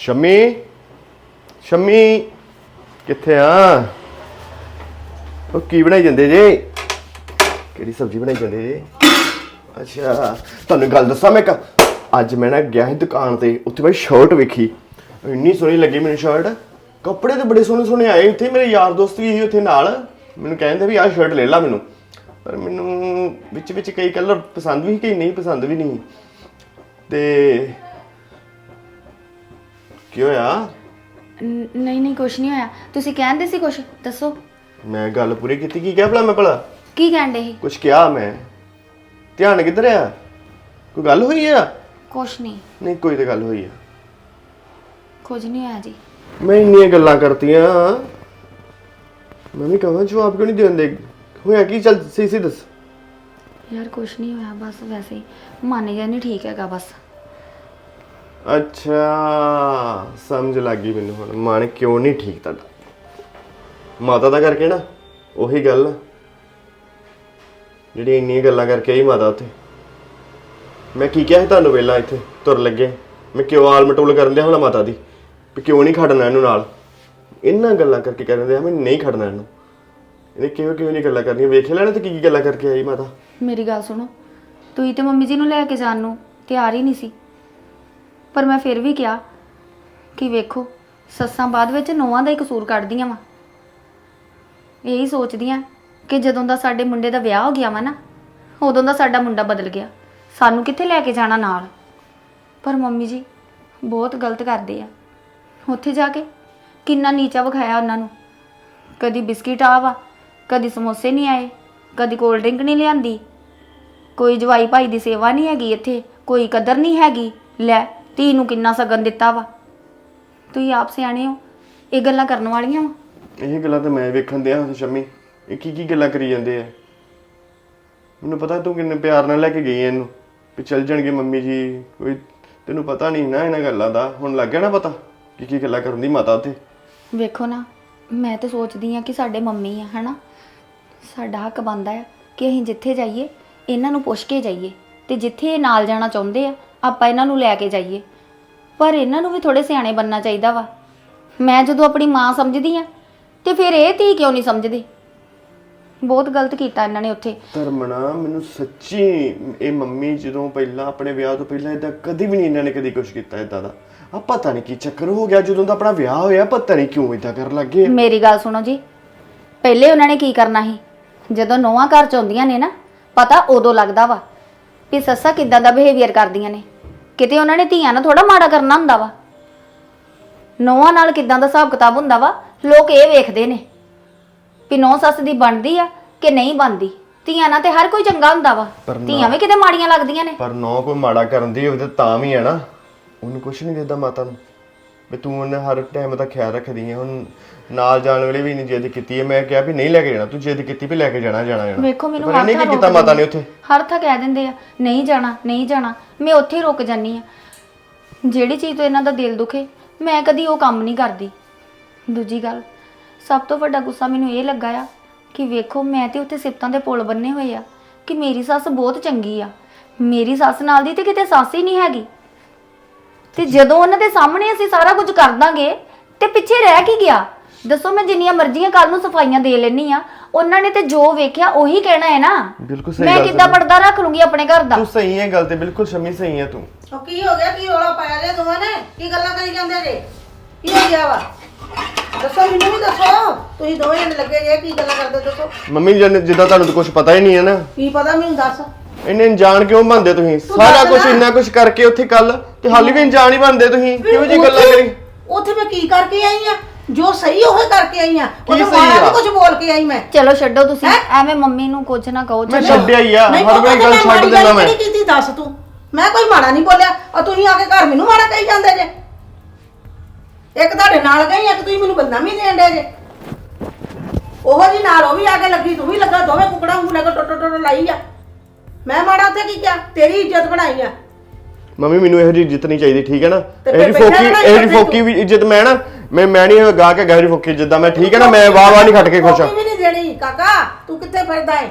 ਸ਼ਮੀ ਸ਼ਮੀ, ਕਿੱਥੇ ਆ? ਉਹ ਕੀ ਬਣਾਈ ਜਾਂਦੇ ਜੇ? ਕਿਹੜੀ ਸਬਜ਼ੀ ਬਣਾਈ ਜਾਂਦੇ ਜੇ? ਅੱਛਾ, ਤੁਹਾਨੂੰ ਗੱਲ ਦੱਸਾਂ ਮੈਂ ਇੱਕ। ਅੱਜ ਮੈਂ ਨਾ ਗਿਆ ਸੀ ਦੁਕਾਨ ਤੇ, ਉੱਥੇ ਮੈਂ ਸ਼ਰਟ ਵੇਖੀ। ਇੰਨੀ ਸੋਹਣੀ ਲੱਗੀ ਮੈਨੂੰ ਸ਼ਰਟ ਕੱਪੜੇ ਤੇ ਬੜੇ ਸੋਹਣੇ ਸੋਹਣੇ ਆਏ ਉੱਥੇ, ਮੇਰੇ ਯਾਰ ਦੋਸਤ ਵੀ ਸੀ ਉੱਥੇ ਨਾਲ। ਮੈਨੂੰ ਕਹਿੰਦੇ ਵੀ ਆਹ ਸ਼ਰਟ ਲੈ ਲਾ ਮੈਨੂੰ। ਪਰ ਮੈਨੂੰ ਵਿੱਚ ਵਿੱਚ ਕਈ ਕਲਰ ਪਸੰਦ ਵੀ ਸੀ, ਕਈ ਨਹੀਂ ਪਸੰਦ ਵੀ ਨਹੀਂ ਤੇ ਕੀ ਹੋਇਆ? ਨ- ਨਹੀਂ ਨਹੀਂ ਕੁਛ ਨਹੀਂ ਹੋਇਆ। ਤੁਸੀਂ ਕਹਿੰਦੇ ਸੀ ਕੁਛ? ਦੱਸੋ। ਮੈਂ ਗੱਲ ਪੂਰੀ ਕੀਤੀ? ਕੀ ਕਿਹਾ ਭਲਾ ਮੈਂ ਭਲਾ? ਕੀ ਕਹਿੰਦੇ ਸੀ? ਕੁਝ ਕਿਹਾ ਮੈਂ। ਧਿਆਨ ਕਿੱਧਰ ਆ? ਕੋਈ ਗੱਲ ਹੋਈ ਆ? ਕੁਛ ਨਹੀਂ। ਨਹੀਂ ਕੋਈ ਤਾਂ ਗੱਲ ਹੋਈ ਆ। ਕੁਝ ਨਹੀਂ ਹੋਇਆ ਜੀ। ਮੈਂ ਇੰਨੀਆਂ ਗੱਲਾਂ ਕਰਤੀਆਂ। ਮੈਂ ਵੀ ਕਹਾਂ ਜਵਾਬ ਕਿਉਂ ਨਹੀਂ ਦਿੰਦੇ ਹੋਇਆ ਕੀ? ਚੱਲ ਸਹੀ ਸਹੀ ਦੱਸ। ਯਾਰ ਕੁਛ ਨਹੀਂ ਹੋਇਆ ਬਸ ਵੈਸੇ ਹੀ। ਮਨ ਜਿਹਾ ਨਹੀਂ ਠੀਕ ਹੈਗਾ ਬਸ। ਅੱਛਾ, ਸਮਝ ਲੱਗ ਗਈ ਮੈਨੂੰ ਹੁਣ। ਮਨ ਕਿਉਂ ਨਹੀਂ ਠੀਕ ਤੁਹਾਡਾ? ਮਾਤਾ ਦਾ ਕਰਕੇ ਨਾ, ਉਹੀ ਗੱਲ ਆ। ਜਿਹੜੀ ਇੰਨੀਆਂ ਗੱਲਾਂ ਕਰਕੇ ਆਈ ਮਾਤਾ ਉੱਥੇ। ਮੈਂ ਕੀ ਕਿਹਾ ਸੀ ਤੁਹਾਨੂੰ ਵੇਲਾ ਇੱਥੇ, ਤੁਰ ਲੱਗੇ। ਮੈਂ ਕਿਉਂ ਆਲ ਮਟੋਲ ਕਰਨ ਦਿਆ ਹੁਣ ਮਾਤਾ ਦੀ? ਵੀ ਕਿਉਂ ਨਹੀਂ ਖੜਨਾ ਇਹਨੂੰ ਨਾਲ? ਇਹਨਾਂ ਗੱਲਾਂ ਕਰਕੇ ਕਰਨ ਦਿਆ, ਮੈਂ ਨਹੀਂ ਖੜਨਾ ਇਹਨੂੰ। ਇਹਨੇ ਕਿਉਂ ਕਿਉਂ ਨਹੀਂ ਗੱਲਾਂ ਕਰਨੀਆਂ? ਵੇਖ ਲੈਣਾ ਤੇ ਕੀ ਕੀ ਗੱਲਾਂ ਕਰਕੇ ਆਈ ਮਾਤਾ। ਮੇਰੀ ਗੱਲ ਸੁਣੋ। ਤੁਸੀਂ ਤੇ ਮੰਮੀ ਜੀ ਨੂੰ ਲੈ ਕੇ ਜਾਣ ਨੂੰ ਤਿਆਰ ਹੀ ਨਹੀਂ ਸੀ। ਪਰ ਮੈਂ ਫਿਰ ਵੀ ਕਿਹਾ ਕਿ ਵੇਖੋ, ਸੱਸਾਂ ਬਾਅਦ ਵਿੱਚ ਨੋਹਾਂ ਦਾ ਹੀ ਕਸੂਰ ਕੱਢਦੀਆਂ ਵਾ। ਇਹੀ ਸੋਚਦੀਆਂ ਕਿ ਜਦੋਂ ਦਾ ਸਾਡੇ ਮੁੰਡੇ ਦਾ ਵਿਆਹ ਹੋ ਗਿਆ ਵਾ ਨਾ, ਉਦੋਂ ਦਾ ਸਾਡਾ ਮੁੰਡਾ ਬਦਲ ਗਿਆ। ਸਾਨੂੰ ਕਿੱਥੇ ਲੈ ਕੇ ਜਾਣਾ ਨਾਲ? ਪਰ ਮੰਮੀ ਜੀ, ਬਹੁਤ ਗਲਤ ਕਰਦੇ ਆ। ਉੱਥੇ ਜਾ ਕੇ ਕਿੰਨਾ ਨੀਚਾ ਵਿਖਾਇਆ ਉਹਨਾਂ ਨੂੰ। ਕਦੀ ਬਿਸਕਿਟ ਆ ਵਾ, ਕਦੀ ਸਮੋਸੇ ਨਹੀਂ ਆਏ, ਕਦੀ ਕੋਲਡ ਡਰਿੰਕ ਨਹੀਂ ਲਿਆਂਦੀ। ਕੋਈ ਜਵਾਈ ਭਾਈ ਦੀ ਸੇਵਾ ਨਹੀਂ ਹੈਗੀ ਇੱਥੇ, ਕੋਈ ਕਦਰ ਨਹੀਂ ਹੈਗੀ। ਲੈ ਧੀ ਨੂੰ ਕਿੰਨਾ ਸਗਨ ਦਿੱਤਾ ਵਾ। ਤੁਸੀਂ ਆਪ ਸਿਆਣੇ ਹੋ ਇਹ ਗੱਲਾਂ ਕਰਨ ਵਾਲੀਆਂ ਵਾ। ਇਹ ਗੱਲਾਂ ਤਾਂ ਮੈਂ ਵੇਖਣ ਦਿਆ ਹਾਂ ਸ਼ਮੀ। ਇਹ ਕੀ ਕੀ ਗੱਲਾਂ ਕਰੀ ਜਾਂਦੇ ਆ। ਮੈਨੂੰ ਪਤਾ ਤੂੰ ਕਿੰਨੇ ਪਿਆਰ ਨਾਲ ਲੈ ਕੇ ਗਈ ਐ ਇਹਨੂੰ। ਵੀ ਚੱਲ ਜਾਣਗੇ ਮੰਮੀ ਜੀ ਕੋਈ ਤੈਨੂੰ ਪਤਾ ਨਹੀਂ ਨਾ ਇਹਨਾਂ ਗੱਲਾਂ ਦਾ। ਹੁਣ ਲੱਗ ਗਿਆ ਨਾ ਪਤਾ ਕੀ ਕੀ ਗੱਲਾਂ ਕਰਨ ਦੀ ਮਾਤਾ ਉੱਥੇ। ਵੇਖੋ ਨਾ ਮੈਂ ਤਾਂ ਸੋਚਦੀ ਆ ਕਿ ਸਾਡੇ ਮੰਮੀ ਆ ਹਨਾ। ਸਾਡਾ ਹੱਕ ਬਣਦਾ ਆ ਕਿ ਅਸੀਂ ਜਿੱਥੇ ਜਾਈਏ ਇਹਨਾਂ ਨੂੰ ਪੁੱਛ ਕੇ ਜਾਈਏ। ਤੇ ਜਿੱਥੇ ਇਹ ਨਾਲ ਜਾਣਾ ਚਾਹੁੰਦੇ ਆ ਆਪਾਂ ਇਹਨਾਂ ਨੂੰ ਲੈ ਕੇ ਜਾਈਏ। ਪਰ ਇਹਨਾਂ ਨੂੰ ਵੀ ਥੋੜੇ ਸਿਆਣੇ ਬੰਨਣਾ ਚਾਹੀਦਾ ਵਾ। ਮੈਂ ਜਦੋਂ ਆਪਣੀ ਮਾਂ ਸਮਝਦੀ ਆ ਤੇ ਫਿਰ ਇਹ ਧੀ ਕਿਉਂ ਨਹੀਂ ਸਮਝਦੇ? ਬਹੁਤ ਗਲਤ ਕੀਤਾ ਇਹਨਾਂ ਨੇ ਉੱਥੇ। ਧਰਮਣਾ ਮੈਨੂੰ ਸੱਚੀ ਇਹ ਮੰਮੀ ਜਦੋਂ ਪਹਿਲਾਂ ਆਪਣੇ ਵਿਆਹ ਤੋਂ ਪਹਿਲਾਂ ਇਦਾਂ ਕਦੀ ਵੀ ਨਹੀਂ ਇਹਨਾਂ ਨੇ ਕਦੀ ਕੁਝ ਕੀਤਾ ਇਦਾਂ ਦਾ। ਆ ਪਤਾ ਨਹੀਂ ਕੀ ਚੱਕਰ ਹੋ ਗਿਆ ਜਦੋਂ ਦਾ ਆਪਣਾ ਵਿਆਹ ਹੋਇਆ ਪਤਾ ਨਹੀਂ ਕਿਉਂ ਇਦਾਂ ਕਰਨ ਲੱਗੇ। ਮੇਰੀ ਗੱਲ ਸੁਣੋ ਜੀ। ਪਹਿਲੇ ਉਹਨਾਂ ਨੇ ਕੀ ਕਰਨਾ ਸੀ? ਜਦੋਂ ਨੌਵਾਂ ਘਰ ਚ ਆਉਂਦੀਆਂ ਨੇ ਨਾ ਪਤਾ ਉਦੋਂ ਲੱਗਦਾ ਵਾ ਵੀ ਸੱਸਾਂ ਕਿੱਦਾਂ ਦਾ ਬਿਹੇਵੀਅਰ ਕਰਦੀਆਂ ਨੇ। ਕਿਤੇ ਉਹਨਾਂ ਨੇ ਧੀਆਂ ਨਾਲ ਥੋੜਾ ਮਾੜਾ ਕਰਨਾ ਹੁੰਦਾ ਵਾ। ਨੌਵਾਂ ਨਾਲ ਕਿੱਦਾਂ ਦਾ ਹਿਸਾਬ ਕਿਤਾਬ ਹੁੰਦਾ ਵਾ ਲੋਕ ਇਹ ਵੇਖਦੇ ਨੇ ਵੀ ਨੌ ਸੱਸ ਦੀ ਬਣਦੀ ਆ ਕਿ ਨਹੀਂ ਬਣਦੀ। ਧੀਆਂ ਨਾਲ ਤੇ ਹਰ ਕੋਈ ਚੰਗਾ ਹੁੰਦਾ ਵਾ। ਪਰ ਨਾ- ਧੀਆਂ ਵੀ ਕਿਤੇ ਮਾੜੀਆਂ ਲੱਗਦੀਆਂ ਨੇ। ਪਰ ਨੌ ਕੋਈ ਮਾੜਾ ਕਰਨ ਦੀ ਹੋਵੇ ਤਾਂ ਤਾਂ ਵੀ ਹੈ ਨਾ। ਉਹਨੂੰ ਕੁਝ ਨਹੀਂ ਦਿੰਦਾ ਮਾਤਾ ਨੂੰ। ਵੀ ਤੂੰ ਉਹਨੇ ਹਰ ਟਾਈਮ ਦਾ ਖਿਆਲ ਰੱਖਦੀ ਹੈ ਹੁਣ ਨਾਲ ਜਾਣ ਵੇਲੇ ਵੀ ਨਹੀਂ ਜਿੱਦ ਕੀਤੀ ਹੈ। ਮੈਂ ਕਿਹਾ ਵੀ ਨਹੀਂ ਲੈ ਕੇ ਜਾਣਾ ਤੂੰ ਜਿੱਦ ਕੀਤੀ ਵੀ ਲੈ ਕੇ ਜਾਣਾ ਜਾਣਾ ਜਾਣਾ। ਵੇਖੋ ਮੈਨੂੰ ਪਰ ਇਹਨੇ ਹਰ ਕੀ ਥਾਂ ਕੀਤਾ ਰੋਕ ਮਾਤਾ ਨੇ ਦਿੰਦੇ ਉੱਥੇ? ਹਰ ਥਾਂ ਕਹਿ ਦਿੰਦੇ ਆ ਨਹੀਂ ਜਾਣਾ ਨਹੀਂ ਜਾਣਾ ਮੈਂ ਉੱਥੇ ਹੀ ਰੁਕ ਜਾਨੀ ਆ। ਜਿਹੜੀ ਚੀਜ਼ ਤੋਂ ਇਹਨਾਂ ਦਾ ਦਿਲ ਦੁਖੇ ਮੈਂ ਕਦੀ ਉਹ ਕੰਮ ਨਹੀਂ ਕਰਦੀ। ਦੂਜੀ ਗੱਲ ਸਭ ਤੋਂ ਵੱਡਾ ਗੁੱਸਾ ਮੈਨੂੰ ਇਹ ਲੱਗਾ ਆ ਕਿ ਵੇਖੋ ਮੈਂ ਤੇ ਉੱਥੇ ਸਿਫਤਾਂ ਦੇ ਪੁਲ ਬੰਨੇ ਹੋਏ ਆ ਕਿ ਮੇਰੀ ਸੱਸ ਬਹੁਤ ਚੰਗੀ ਆ। ਮੇਰੀ ਸੱਸ ਨਾਲ ਦੀ ਤੇ ਕਿਤੇ ਸੱਸ ਹੀ ਨਹੀਂ ਹੈਗੀ। ਤੇ ਜਦੋਂ ਉਹਨਾਂ ਦੇ ਸਾਹਮਣੇ ਅਸੀਂ ਸਾਰਾ ਕੁਝ ਕਰ ਦਾਂਗੇ ਤੇ ਪਿੱਛੇ ਰਹਿ ਕੀ ਗਿਆ? ਦੱਸੋ ਮੈਂ ਜਿੰਨੀਆਂ ਮਰਜ਼ੀਆਂ ਕੱਲ ਨੂੰ ਸਫਾਈਆਂ ਦੇ ਲੈਣੀ ਆ ਉਹਨਾਂ ਨੇ ਤੇ ਜੋ ਵੇਖਿਆ ਉਹੀ ਕਹਿਣਾ ਹੈ ਨਾ। ਬਿਲਕੁਲ ਸਹੀ ਮੈਂ ਗੱਲ ਕਿੱਦਾਂ ਪਰਦਾ ਰੱਖ ਲੂੰਗੀ ਆਪਣੇ ਘਰ ਦਾ? ਤੂੰ ਸਹੀ ਹੈ ਗੱਲ ਤੇ ਬਿਲਕੁਲ ਸ਼ਮੀ ਸਹੀ ਹੈ ਤੂੰ। ਉਹ ਕੀ ਹੋ ਗਿਆ? ਕੀ ਰੋਲਾ ਪਾਇਆ ਜੇ ਦੋਵਾਂ ਨੇ? ਕੀ ਗੱਲਾਂ ਕਰੀ ਜਾਂਦੇ ਜੇ? ਕੀ ਹੋ ਗਿਆ ਵਾ? ਦੱਸੋ ਮੈਨੂੰ ਵੀ ਦੱਸੋ। ਤੁਸੀਂ ਦੋਵੇਂ ਜਣੇ ਲੱਗੇ ਜੇ ਕੀ ਗੱਲਾਂ ਕਰਦੇ ਦੱਸੋ। ਮੰਮੀ ਜਨ ਜਿੱਦਾਂ ਤੁਹਾਨੂੰ ਤਾਂ ਕੁਝ ਪਤਾ ਹੀ ਨਹੀਂ ਹੈ ਨਾ। ਕੀ ਪਤਾ? ਮੈਨੂੰ ਦੱਸ। ਇੰਨੇ ਅਣਜਾਣ ਕਿਉਂ ਬੰਦੇ ਤੁਸੀਂ? ਸਾਰਾ ਦੱਸ ਕੁਝ ਨਾ। ਇੰਨਾ ਕੁਝ ਕਰਕੇ ਉੱਥੇ ਕੱਲ ਤੇ ਹਾਲੀ ਵੀ ਅਣਜਾਣ ਹੀ ਬੰਦੇ ਤੁਸੀਂ। ਕਿਉਂ ਜੀ ਗੱਲਾਂ ਉੱਥੇ- ਕਰੀ? ਉੱਥੇ ਮੈਂ ਕੀ ਕਰਕੇ ਆਈ ਆ? ਜੋ ਸਹੀ ਉਹ ਕਰਕੇ ਆਈ ਆ ਉਹਦੇ ਸਹੀ ਆ? ਵੀ ਕੁਝ ਬੋਲ ਕੇ ਆਈ ਮੈਂ। ਚਲੋ ਛੱਡੋ ਤੁਸੀਂ ਹੈਂ? ਐਵੇਂ ਮੰਮੀ ਨੂੰ ਕੁਝ ਨਾ ਕਹੋ ਮੈਂ ਚਲੋ। ਛੱਡਿਆ ਹੀ ਆ ਨਹੀਂ ਹਰ ਵੇਲੇ ਗੱਲ ਛੱਡ ਦਿੰਦਾ ਮੈਂ। ਕੀਤੀ ਦੱਸ ਤੂੰ। ਮੈਂ ਕੋਈ ਮਾੜਾ ਨਹੀਂ ਬੋਲਿਆ ਆ ਤੁਸੀਂ ਆ ਕੇ ਘਰ ਮੈਨੂੰ ਮਾੜਾ ਕਹੀ ਜਾਂਦੇ ਜੇ। ਇੱਕ ਤੁਹਾਡੇ ਨਾਲ ਗਈ ਇੱਕ ਤੁਸੀਂ ਮੈਨੂੰ ਬਦਨਾਮੀ ਦੇਣ ਦੇ ਜੇ। ਉਹੋ ਜੀ ਨਾਲ ਉਹ ਵੀ ਆ ਕੇ ਲੱਗੀ ਤੂੰ ਵੀ ਲੱਗਾ ਦੋਵੇਂ ਕੁਕੜਾ ਨੂੰ ਲੈ ਕੇ ਟੁੱਟ ਟੁੱਟ ਲਾਈ ਆ। ਮੈਂ ਮਾੜਾ ਉੱਥੇ ਕੀ ਕਿਹਾ? ਤੇਰੀ ਇੱਜ਼ਤ ਬਣਾਈ ਆ। ਮੰਮੀ ਮੈਨੂੰ ਇਹੋ ਜਿਹੀ ਇੱਜ਼ਤ ਨਹੀਂ ਚਾਹੀਦੀ ਠੀਕ ਹੈ ਨਾ? ਤੇ ਇਹੋ ਜਿਹੀ ਫਿਰ ਫੋਕੀ ਇਹੋ ਜਿਹੀ ਫੋਕੀ ਵੀ ਇੱਜ਼ਤ ਮੈਂ ਨਾ ਮੈਂ ਮੈਂ ਨਹੀਂ ਗਾ ਕੇ ਗਹਿਰੀ ਫੋਕੀ ਜਿੱਦਾਂ ਮੈਂ ਠੀਕ ਹੈ ਨਾ ਮੈਂ ਵਾਹ ਵਾਹ ਨਹੀਂ ਖੱਟ ਕੇ ਖੁਸ਼ ਹਾਂ ਰੋਟੀ ਵੀ ਨਹੀਂ ਦੇਣੀ ਕਾਕਾ ਤੂੰ ਕਿੱਥੇ ਫਿਰਦਾ ਏ?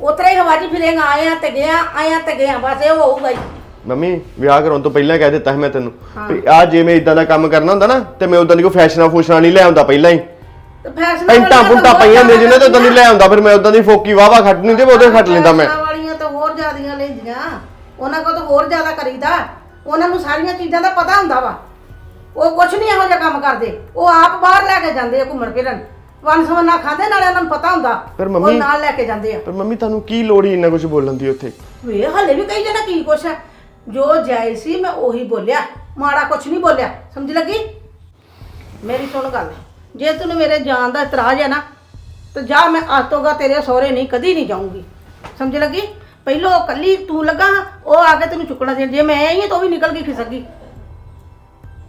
ਉਤਰੇ ਹੀ ਹਵਾ 'ਚ ਫਿਰੇਗਾ ਆਇਆ ਤੇ ਗਿਆ ਆਇਆ ਤੇ ਗਿਆ ਬਸ ਇਹ ਹੋਊਗਾ ਹੀ। ਮੰਮੀ ਵਿਆਹ ਕਰਾਉਣ ਤੋਂ ਪਹਿਲਾਂ ਕਹਿ ਦਿੱਤਾ ਸੀ ਮੈਂ ਤੈਨੂੰ ਵੀ ਆ ਜੇ ਮੈਂ ਇਦਾਂ ਦਾ ਕੰਮ ਕਰਨਾ ਹੁੰਦਾ ਨਾ ਤੇ ਮੈਂ ਉਦਾਂ ਦੀ ਕੋਈ ਫੈਸ਼ਨਾਂ ਫੂਸ਼ਨਾਂ ਨਹੀਂ ਲੈ ਆਉਂਦਾ ਪਹਿਲਾਂ ਹੀ। ਤੇ ਫੈਸ਼ਨ ਪੈਂਟਾਂ ਪੁੰਟਾਂ ਪਈਆਂ ਹੁੰਦੀਆਂ ਜਿਹਨਾਂ ਤੇ ਉਦਾਂ ਦੀ ਲੈ ਆਉਂਦਾ ਫਿਰ ਮੈਂ ਉਦਾਂ ਦੀ ਫੋਕੀ ਵਾਵਾ ਖੱਟਣੀ ਤੇ ਉਹਦੇ ਖੱਟ ਲੈਂਦਾ ਮੈਂ। ਫੈਸ਼ਨਾਂ ਵਾਲੀਆਂ ਤਾਂ ਹੋਰ ਜ਼ਿਆਦੀਆਂ ਲੈਂਦੀਆਂ। ਉਹਨਾਂ ਕੋਲ ਤਾਂ ਹੋਰ ਜ਼ਿਆਦਾ ਕਰੀਦਾ। ਉਹਨਾਂ ਨੂੰ ਸਾਰੀਆਂ ਚੀਜ਼ਾਂ ਦਾ ਪਤਾ ਹੁੰਦਾ ਵਾ। ਉਹ ਕੁਛ ਨਹੀਂ ਇਹੋ ਜਿਹਾ ਕੰਮ ਕਰਦੇ। ਉਹ ਆਪ ਬਾਹਰ ਲੈ ਕੇ ਜਾਂਦੇ ਆ ਘੁੰਮਣ ਫਿਰਨ। ਵਨ ਸਵੰਨਾ ਖਾਦੇ ਨਾਲੇ ਉਹਨਾਂ ਨੂੰ ਪਤਾ ਹੁੰਦਾ। ਪਰ ਉਹ ਮੰਮੀ- ਨਾਲ ਲੈ ਕੇ ਜਾਂਦੇ ਆ। ਪਰ ਮੰਮੀ ਤੁਹਾਨੂੰ ਕੀ ਲੋੜ ਹੀ ਇੰਨਾ ਕੁਝ ਬੋਲਣ ਦੀ ਉੱਥੇ? ਵੇ ਹਲੇ ਵੀ ਕਹੀ ਜਾਣਾ ਕੀ ਕੁਛ ਹੈ ਜੋ ਜਾਇਜ਼ ਸੀ ਮੈਂ ਉਹੀ ਬੋਲਿਆ। ਮਾੜਾ ਕੁਛ ਨਹੀਂ ਬੋਲਿਆ। ਸਮਝ ਲੱਗੀ? ਮੇਰੀ ਸੁਣ ਗੱਲ। ਜੇ ਤੈਨੂੰ ਮੇਰੇ ਜਾਣ ਦਾ ਇਤਰਾਜ਼ ਹੈ ਨਾ ਤਾਂ ਜਾ ਮੈਂ ਅੱਜ ਤੋਂ ਗਾ ਤੇਰੇ ਸਹੁਰੇ ਨਹੀਂ ਕਦੀ ਨਹੀਂ ਜਾਊਂਗੀ। ਸਮਝ ਲੱਗੀ? ਪਹਿਲੋਂ ਕੱਲੀ ਤੂੰ ਲੱਗਾ ਉਹ ਆ ਕੇ ਤੈਨੂੰ ਚੁੱਕਣਾ ਦੇ ਜੇ ਮੈਂ ਆਈ ਹਾਂ ਤਾਂ ਉਹ ਵੀ ਨਿਕਲ ਗਈ ਖਿਸਕ ਗਈ।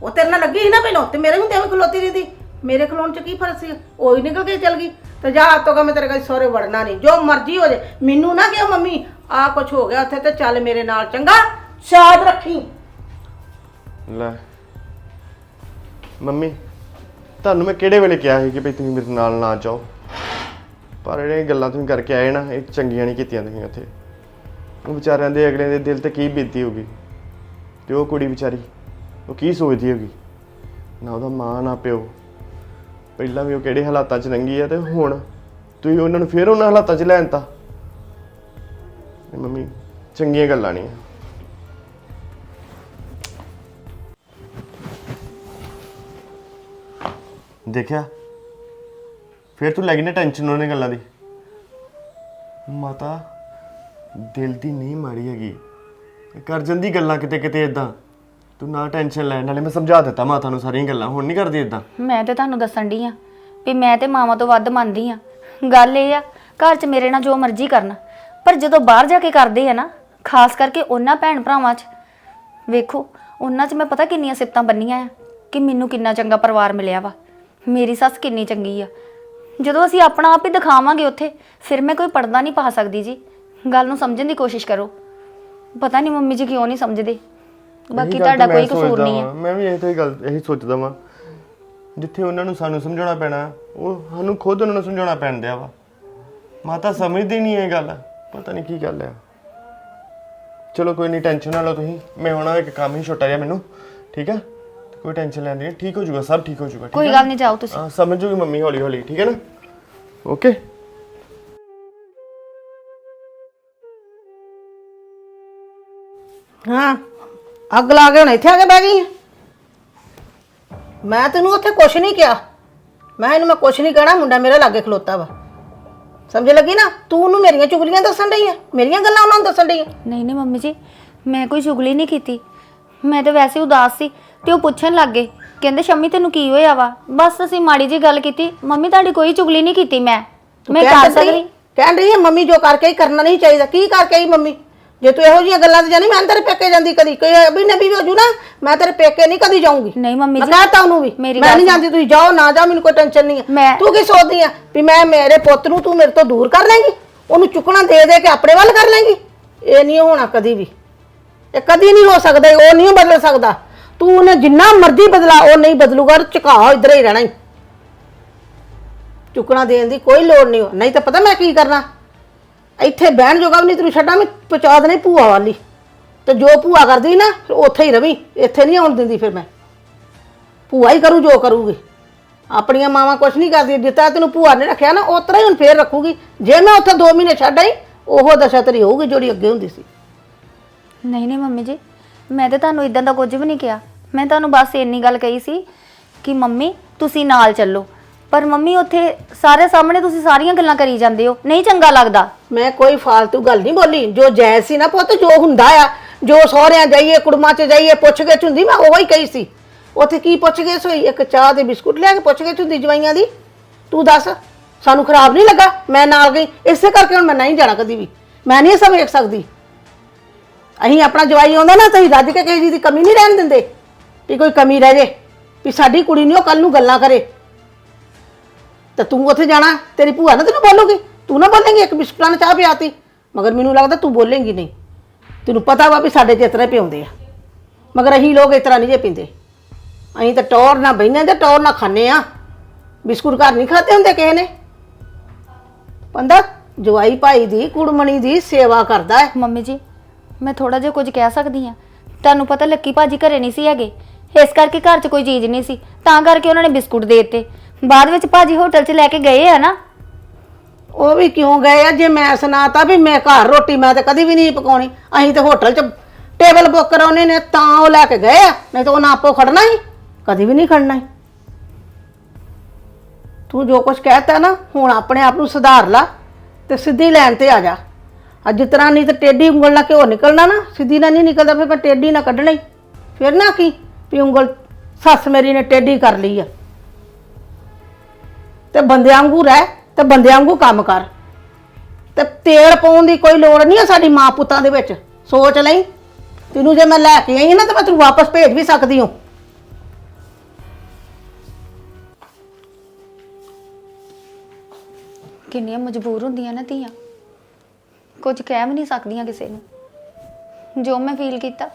ਉਹ ਤੇਰੇ ਨਾਲ ਲੱਗੀ ਸੀ ਨਾ ਪਹਿਲੋਂ, ਤੇ ਮੇਰੇ ਹੁੰਦੇ ਐਵੇਂ ਖਲੋਤੀ ਰਹਿੰਦੀ। ਮੇਰੇ ਖਲੋਣ ਚ ਕੀ ਫ਼ਰਕ ਸੀ? ਉਹ ਹੀ ਨਿਕਲ ਕੇ ਚਲ ਗਈ। ਤੇ ਜਾ ਅੱਜ ਤੋਂ ਮੈਂ ਤੇਰੇ ਕੋਲ ਸਹੁਰੇ ਵੜਨਾ ਨਹੀਂ। ਜੋ ਮਰਜ਼ੀ ਹੋ ਜੇ। ਮੈਨੂੰ ਨਾ ਕਿਹਾ, ਮੰਮੀ, ਆ ਕੁਛ ਹੋ ਗਿਆ ਉੱਥੇ ਤੇ ਚੱਲ ਮੇਰੇ ਨਾਲ ਚੰਗਾ। ਸ਼ਾਦ ਰੱਖੀ। ਲੈ। ਮੰਮੀ, ਤੁਹਾਨੂੰ ਮੈਂ ਕਿਹੜੇ ਵੇਲੇ ਕਿਹਾ ਸੀ ਕਿ ਭਈ ਤੁਸੀਂ ਮੇਰੇ ਨਾਲ ਨਾ ਜਾਓ? ਪਰ ਇਹ ਗੱਲਾਂ ਤੁਸੀਂ ਕਰਕੇ ਆਏ ਨਾ, ਇਹ ਚੰਗੀਆਂ ਨਹੀਂ ਕੀਤੀਆਂ ਤੁਸੀਂ ਉੱਥੇ। ਉਹ ਵਿਚਾਰਿਆਂ ਦੇ ਅਗਲੇ ਦੇ ਦਿਲ ਤੇ ਕੀ ਬੀਤੀ ਹੋਗੀ ਤੇ ਉਹ ਕੁੜੀ ਵਿਚਾਰੀ ਉਹ ਕੀ ਸੋਚਦੀ ਹੋਗੀ? ਨਾ ਉਹਦਾ ਮਾਂ, ਨਾ ਪਿਓ। ਪਹਿਲਾਂ ਵੀ ਉਹ ਕਿਹੜੇ ਹਾਲਾਤਾਂ 'ਚ ਲੰਗੀ ਆ ਤੇ ਹੁਣ ਤੁਸੀਂ ਉਹਨਾਂ ਨੂੰ ਫੇਰ ਉਹਨਾਂ ਹਾਲਾਤਾਂ 'ਚ ਲੈਣ ਤਾ ਮੰਮੀ, ਚੰਗੀਆਂ ਗੱਲਾਂ ਨਹੀਂ ਦੇਖਿਆ? ਫਿਰ ਤੂੰ ਲੱਗੀ ਨਾ ਟੈਨਸ਼ਨ ਉਹਨਾਂ ਗੱਲਾਂ ਦੀ। ਮਾਤਾ, ਦਿਲ ਦੀ ਨਹੀਂ ਮਾੜੀ ਹੈਗੀ। ਕਰ ਜਾਂਦੀ ਗੱਲਾਂ ਕਿਤੇ ਕਿਤੇ ਇਦਾਂ ਤੂੰ ਨਾ ਟੈਨਸ਼ਨ ਲੈ, ਨਾਲੇ ਮੈਂ ਸਮਝਾ ਦਿੱਤਾ ਮਾਤਾ ਨੂੰ ਸਾਰੀਆਂ ਗੱਲਾਂ, ਹੁਣ ਨਹੀਂ ਕਰਦੀ ਇਦਾਂ ਮੈਂ ਤੇ ਤੁਹਾਨੂੰ ਦੱਸਣ ਡਈ ਆ ਵੀ ਮੈਂ ਤੇ ਮਾਵਾਂ ਤੋਂ ਵੱਧ ਮੰਨਦੀ ਆ। ਗੱਲ ਇਹ ਆ, ਘਰ 'ਚ ਮੇਰੇ ਨਾਲ ਜੋ ਮਰਜ਼ੀ ਕਰਨ, ਪਰ ਜਦੋਂ ਬਾਹਰ ਜਾ ਕੇ ਕਰਦੇ ਆ ਨਾ, ਖਾਸ ਕਰਕੇ ਉਹਨਾਂ ਭੈਣ ਭਰਾਵਾਂ 'ਚ, ਵੇਖੋ, ਉਹਨਾਂ 'ਚ ਮੈਂ ਪਤਾ ਕਿੰਨੀਆਂ ਸਿਫਤਾਂ ਬੰਨੀਆਂ ਆ ਕਿ ਮੈਨੂੰ ਕਿੰਨਾ ਚੰਗਾ ਪਰਿਵਾਰ ਮਿਲਿਆ ਵਾ। ਮੇਰੀ ਸੱਸ ਕਿੰਨੀ ਚੰਗੀ ਆ। ਜਦੋਂ ਅਸੀਂ ਆਪਣਾ ਆਪ ਹੀ ਦਿਖਾਵਾਂਗੇ ਉੱਥੇ, ਫਿਰ ਮੈਂ ਕੋਈ ਪਰਦਾ ਨਹੀਂ ਪਾ ਸਕਦੀ ਜੀ। ਗੱਲ ਨੂੰ ਸਮਝਣ ਦੀ ਕੋਸ਼ਿਸ਼ ਕਰੋ। ਪਤਾ ਨਹੀਂ ਮੰਮੀ ਜੀ ਕਿਉਂ ਨਹੀਂ ਸਮਝਦੇ। ਬਾਕੀ ਤੁਹਾਡਾ ਕੋਈ ਕਸੂਰ ਨਹੀਂ ਵਾਂ। ਮੈਂ ਵੀ ਇਹ ਤਾਂ ਹੀ ਗੱਲ ਇਹੀ ਸੋਚਦਾ ਵਾਂ। ਜਿੱਥੇ ਉਹਨਾਂ ਨੂੰ ਸਾਨੂੰ ਸਮਝਾਉਣਾ ਪੈਣਾ ਉਹ ਸਾਨੂੰ ਖੁਦ ਉਹਨਾਂ ਨੂੰ ਸਮਝਾਉਣਾ ਪੈਂਦਾ ਵਾ। ਮਾਤਾ ਸਮਝਦੀ ਨਹੀਂ ਇਹ ਗੱਲ। ਪਤਾ ਨਹੀਂ ਕੀ ਗੱਲ ਆ। ਚਲੋ ਕੋਈ ਨਹੀਂ ਟੈਨਸ਼ਨ ਨਾ ਲਓ ਤੁਸੀਂ। ਮੈਂ ਹੁਣ ਇੱਕ ਕੰਮ ਹੀ ਛੋਟਾ ਜਿਹਾ ਮੈਨੂੰ ਠੀਕ ਆ? ਕੋਈ ਟੈਨਸ਼ਨ ਲੈਣ ਦੀ ਨਹੀਂ ਠੀਕ ਹੋ ਜਾਊਗਾ ਸਭ ਠੀਕ ਹੋ ਜਾਊਗਾ ਠੀਕ ਕੋਈ? ਗੱਲ ਨਹੀਂ ਜਾਓ ਤੁਸੀਂ। ਹਾਂ ਸਮਝ ਜੂਗੀ ਮੰਮੀ ਹੌਲੀ ਹੌਲੀ ਠੀਕ ਹੈ ਨਾ? ਓਕੇ। ਹਾਂ। ਅੱਗ ਲਾ ਕੇ ਹੁਣ ਇੱਥੇ ਆ ਕੇ ਬਹਿ ਗਈ। ਮੈਂ ਤੈਨੂੰ ਉੱਥੇ ਕੁਛ ਨਹੀਂ ਕਿਹਾ। ਮੈਂ ਇਹਨੂੰ ਮੈਂ ਕੁਛ ਨਹੀਂ ਕਹਿਣਾ ਮੁੰਡਾ ਮੇਰੇ ਲਾਗੇ ਖਲੋਤਾ ਵਾ। ਸਮਝ ਲੱਗੀ ਨਾ? ਤੂੰ ਉਹਨੂੰ ਮੇਰੀਆਂ ਚੁਗਲੀਆਂ ਦੱਸਣ ਡਈ ਆ? ਮੇਰੀਆਂ ਗੱਲਾਂ ਉਹਨਾਂ ਨੂੰ ਦੱਸਣ ਡਈ ਆ? ਨਹੀਂ ਨਹੀਂ ਮੰਮੀ ਜੀ ਮੈਂ ਕੋਈ ਚੁਗਲੀ ਨਹੀਂ ਕੀਤੀ। ਮੈਂ ਤਾਂ ਵੈਸੇ ਉਦਾਸ ਸੀ ਤੇ ਉਹ ਪੁੱਛਣ ਲੱਗੇ ਕਹਿੰਦੇ ਸ਼ੰਮੀ ਤੈਨੂੰ ਕੀ ਹੋਇਆ ਵਾ? ਬਸ ਅਸੀਂ ਮਾੜੀ ਜੀ ਗੱਲ ਕੀਤੀ। ਮੰਮੀ ਤੁਹਾਡੀ ਕੋਈ ਚੁਗਲੀ ਨਹੀਂ ਕੀਤੀ ਮੈਂ। ਮੈਂ ਕਹਿ ਕਰ ਸਕਦੀ- ਰਹੀ ਹੈ ਮੰਮੀ ਜੋ ਕਰਕੇ ਹੀ ਕਰਨਾ ਨਹੀਂ ਚਾਹੀਦਾ। ਕੀ ਕਰਕੇ ਹੀ ਮੰਮੀ? ਜੇ ਤੂੰ ਇਹੋ ਜਿਹੀਆਂ ਗੱਲਾਂ ਤੇ ਜਾਨੀ ਮੈਂ ਤੇਰੇ ਪੇਕੇ ਜਾਂਦੀ ਕਦੀ। ਕੋਈ ਅਭੀ ਨਬੀ ਵੀ ਹੋ ਜੂ ਨਾ ਮੈਂ ਤੇਰੇ ਪੇਕੇ ਨਹੀਂ ਕਦੀ ਜਾਊਂਗੀ। ਨਹੀਂ ਮੰਮੀ ਮੈਂ ਜੀ ਕਹਤਾ ਉਹਨੂੰ ਵੀ ਮੇਰੀ ਮੈਂ ਗੱਲ ਨਹੀਂ ਜਾਂਦੀ ਤੁਸੀਂ ਜਾਓ ਨਾ ਜਾਓ ਮੈਨੂੰ ਕੋਈ ਟੈਨਸ਼ਨ ਨਹੀਂ ਹੈ ਮੈਂ- ਤੂੰ ਕੀ ਸੋਚਦੀ ਆ ਵੀ ਮੈਂ ਮੇਰੇ ਪੁੱਤ ਨੂੰ ਤੂੰ ਮੇਰੇ ਤੋਂ ਦੂਰ ਕਰ ਲੇਂਗੀ ਉਹਨੂੰ ਚੁੱਕਣਾ ਦੇ ਦੇ ਕੇ ਆਪਣੇ ਵੱਲ ਕਰ ਲੇਂਗੀ ਇਹ ਨਹੀਂ ਹੋਣਾ ਕਦੀ ਵੀ। ਇਹ ਕਦੀ ਨਹੀਂ ਹੋ ਸਕਦਾ ਉਹ ਨਹੀਂ ਬਦਲ ਸਕਦਾ। ਤੂੰ ਉਹਨੇ ਜਿੰਨਾ ਮਰਜ਼ੀ ਬਦਲਾ ਉਹ ਨਹੀਂ ਬਦਲੂਗਾ ਝੁਕਾ ਇੱਧਰ ਹੀ ਰਹਿਣਾ ਹੀ। ਚੁੱਕਣਾ ਦੇਣ ਦੀ ਕੋਈ ਲੋੜ ਨਹੀਂ ਨਹੀਂ ਤਾਂ ਪਤਾ ਮੈਂ ਕੀ ਕਰਨਾ? ਇੱਥੇ ਬਹਿਣ ਜੋਗਾ ਵੀ ਨਹੀਂ, ਤੈਨੂੰ ਛੱਡਾਂ ਮੈਂ ਪਹੁੰਚਾ ਦੇਣੀ ਭੂਆ ਵਾਲੀ। ਤੇ ਜੋ ਭੂਆ ਕਰਦੀ ਨਾ, ਫਿਰ ਉੱਥੇ ਹੀ ਰਵੀ, ਇੱਥੇ ਨਹੀਂ ਆਉਣ ਦਿੰਦੀ ਫਿਰ ਮੈਂ। ਭੂਆ ਹੀ ਕਰੂ ਜੋ ਕਰੂਗੀ। ਆਪਣੀਆਂ ਮਾਵਾਂ ਕੁਛ ਨਹੀਂ ਕਰਦੀ ਜਿੱਤਾ ਤੈਨੂੰ ਭੂਆ ਨੇ ਰੱਖਿਆ ਨਾ ਉਤਰਾ ਹੀ ਹੁਣ ਫੇਰ ਰੱਖੂਗੀ। ਜੇ ਮੈਂ ਉੱਥੇ 2 ਮਹੀਨੇ ਛੱਡ ਆਈ, ਉਹ ਦਸ਼ਾ ਤੇਰੀ ਹੋਊਗੀ ਜਿਹੜੀ ਅੱਗੇ ਹੁੰਦੀ ਸੀ। ਨਹੀਂ ਨਹੀਂ ਮੰਮੀ ਜੀ, ਮੈਂ ਤਾਂ ਤੁਹਾਨੂੰ ਇਦਾਂ ਦਾ ਕੁਝ ਵੀ ਨਹੀਂ ਕਿਹਾ। ਮੈਂ ਤੁਹਾਨੂੰ ਬਸ ਇੰਨੀ ਗੱਲ ਕਹੀ ਸੀ ਕਿ ਮੰਮੀ, ਤੁਸੀਂ ਨਾਲ ਚੱਲੋ। ਪਰ ਮੰਮੀ, ਉੱਥੇ ਸਾਰੇ ਸਾਹਮਣੇ ਤੁਸੀਂ ਸਾਰੀਆਂ ਗੱਲਾਂ ਕਰੀ ਜਾਂਦੇ ਹੋ। ਨਹੀਂ ਚੰਗਾ ਲੱਗਦਾ। ਮੈਂ ਕੋਈ ਫਾਲਤੂ ਗੱਲ ਨਹੀਂ ਬੋਲੀ। ਜੋ ਜਾਇਜ਼ ਸੀ ਨਾ ਪੁੱਤ, ਜੋ ਹੁੰਦਾ ਆ, ਜੋ ਸਹੁਰਿਆਂ ਜਾਈਏ, ਕੁੜਮਾਂ 'ਚ ਜਾਈਏ, ਪੁੱਛ ਗਿੱਛ ਹੁੰਦੀ, ਮੈਂ ਉਹ ਹੀ ਕਹੀ ਸੀ। ਉੱਥੇ ਕੀ ਪੁੱਛ ਗਿੱਛ ਹੋਈ? ਇੱਕ ਚਾਹ ਤੇ ਬਿਸਕੁਟ ਲਿਆ ਕੇ ਪੁੱਛ ਗਿੱਛ ਹੁੰਦੀ ਜਵਾਈਆਂ ਦੀ? ਤੂੰ ਦੱਸ, ਸਾਨੂੰ ਖਰਾਬ ਨਹੀਂ ਲੱਗਾ? ਮੈਂ ਨਾਲ ਗਈ। ਇਸੇ ਕਰਕੇ ਹੁਣ ਮੈਂ ਨਹੀਂ ਜਾਣਾ ਕਦੀ ਵੀ। ਮੈਂ ਨਹੀਂ ਇਹ ਸਭ ਵੇਖ ਸਕਦੀ। ਅਸੀਂ ਆਪਣਾ ਜਵਾਈ ਆਉਂਦਾ ਨਾ, ਤਾਂ ਅਸੀਂ ਰੱਜ ਕੇ ਕਿਸੇ ਚੀਜ਼ ਦੀ ਕਮੀ ਨਹੀਂ ਰਹਿਣ ਦਿੰਦੇ। ਵੀ ਕੋਈ ਕਮੀ ਰਹਿ ਜੇ, ਵੀ ਸਾਡੀ ਕੁੜੀ ਨਹੀਂ ਉਹ ਕੱਲ ਨੂੰ ਗੱਲਾਂ ਕਰੇ। ਤੇ ਤੂੰ ਉੱਥੇ ਜਾਣਾ, ਤੇਰੀ ਭੂਆ ਨਾ ਤੈਨੂੰ ਬੋਲੂਗੀ। ਤੂੰ ਨਾ ਬੋਲੇਂਗੀ, ਇੱਕ ਬਿਸਕੁਟਾਂ ਨਾਲ ਚਾਹ ਪਿਆਤੀ। ਮਗਰ ਮੈਨੂੰ ਲੱਗਦਾ ਤੂੰ ਬੋਲੇਂਗੀ ਨਹੀਂ। ਤੈਨੂੰ ਪਤਾ ਵਾ ਵੀ ਸਾਡੇ ਚ ਪਿਉਂਦੇ ਆ। ਮਗਰ ਅਸੀਂ ਲੋਕ ਇਸ ਤਰ੍ਹਾਂ ਨਹੀਂ ਜੇ ਪੀਂਦੇ। ਅਸੀਂ ਤਾਂ ਟੌਰ ਨਾ ਬਹਿੰਦੇ ਤੇ ਟੌਰ ਨਾ ਖਾਂਦੇ ਆ ਬਿਸਕੁਟ ਘਰ ਨਹੀਂ ਖਾਦੇ ਹੁੰਦੇ ਕਿਸੇ ਨੇ। ਬੰਦਾ ਜਵਾਈ ਭਾਈ ਦੀ, ਕੁੜਮਣੀ ਦੀ ਸੇਵਾ ਕਰਦਾ ਹੈ। ਮੰਮੀ ਜੀ, ਮੈਂ ਥੋੜਾ ਜਿਹਾ ਕੁਝ ਕਹਿ ਸਕਦੀ ਆ ਤੁਹਾਨੂੰ ਪਤਾ ਲੱਕੀ ਭਾਜੀ ਘਰੇ ਨਹੀਂ ਸੀ ਹੈਗੇ। ਇਸ ਕਰਕੇ ਘਰ 'ਚ ਕੋਈ ਚੀਜ਼ ਨਹੀਂ ਸੀ। ਤਾਂ ਕਰਕੇ ਉਹਨਾਂ ਨੇ ਬਿਸਕੁਟ ਦੇ ਦਿੱਤੇ। ਬਾਅਦ ਵਿੱਚ ਭਾਜੀ ਹੋਟਲ 'ਚ ਲੈ ਕੇ ਗਏ ਆ ਨਾ? ਉਹ ਵੀ ਕਿਉਂ ਗਏ ਆ? ਜੇ ਮੈਂ ਸੁਣਾਤਾ ਵੀ ਮੈਂ ਘਰ ਰੋਟੀ ਮੈਂ ਤਾਂ ਕਦੀ ਵੀ ਨਹੀਂ ਪਕਾਉਣੀ। ਅਸੀਂ ਤਾਂ ਹੋਟਲ 'ਚ ਟੇਬਲ ਬੁੱਕ ਕਰਾਉਣੇ ਨੇ, ਤਾਂ ਉਹ ਲੈ ਕੇ ਗਏ ਆ। ਨਹੀਂ ਤਾਂ ਉਹਨਾਂ ਆਪੋ ਖੜਨਾ ਹੀ ਕਦੀ ਵੀ ਨਹੀਂ ਖੜਨਾ ਹੀ ਤੂੰ ਜੋ ਕੁਝ ਕਹਿਤਾ ਨਾ, ਹੁਣ ਆਪਣੇ ਆਪ ਨੂੰ ਸੁਧਾਰ ਲਾ ਤੇ ਸਿੱਧੀ ਲਾਈਨ ਤੇ ਆ ਜਾ। ਅੱਜ ਤਰ੍ਹਾਂ ਨਹੀਂ ਤੇ ਟੇਢੀ ਉਂਗਲ ਨਾਲ ਘਿਓ ਨਿਕਲਣਾ ਨਾ, ਸਿੱਧੀ ਨਾਲ ਨਹੀਂ ਨਿਕਲਦਾ, ਫਿਰ ਮੈਂ ਟੇਢੀ ਨਾਲ ਕੱਢਣਾ ਹੀ। ਫਿਰ ਨਾ ਕੀ ਵੀ ਉਂਗਲ ਸੱਸ ਮੇਰੀ ਨੇ ਟੇਢੀ ਕਰ ਲਈ ਆ। ਤੇ ਬੰਦਿਆਂ ਵਾਂਗੂ ਰਹਿ ਤੇ ਬੰਦਿਆਂ ਵਾਂਗੂ ਕੰਮ ਕਰ। ਤੇ ਤੇਲ ਪਾਉਣ ਦੀ ਕੋਈ ਲੋੜ ਨਹੀਂ ਆ ਸਾਡੀ ਮਾਂ ਪੁੱਤਾਂ ਦੇ ਵਿੱਚ। ਸੋਚ ਲਈ। ਤੈਨੂੰ ਜੇ ਮੈਂ ਲੈ ਕੇ ਆਈ ਨਾ ਤਾਂ ਮੈਂ ਤੈਨੂੰ ਵਾਪਸ ਭੇਜ ਵੀ ਸਕਦੀ ਹਾਂ। ਕਿੰਨੀਆਂ ਮਜਬੂਰ ਹੁੰਦੀਆਂ ਨਾ ਧੀਆਂ। ਕੁਝ ਕਹਿ ਵੀ ਨਹੀਂ ਸਕਦੀਆਂ ਕਿਸੇ ਨੂੰ। ਜੋ ਮੈਂ ਫੀਲ ਕੀਤਾ,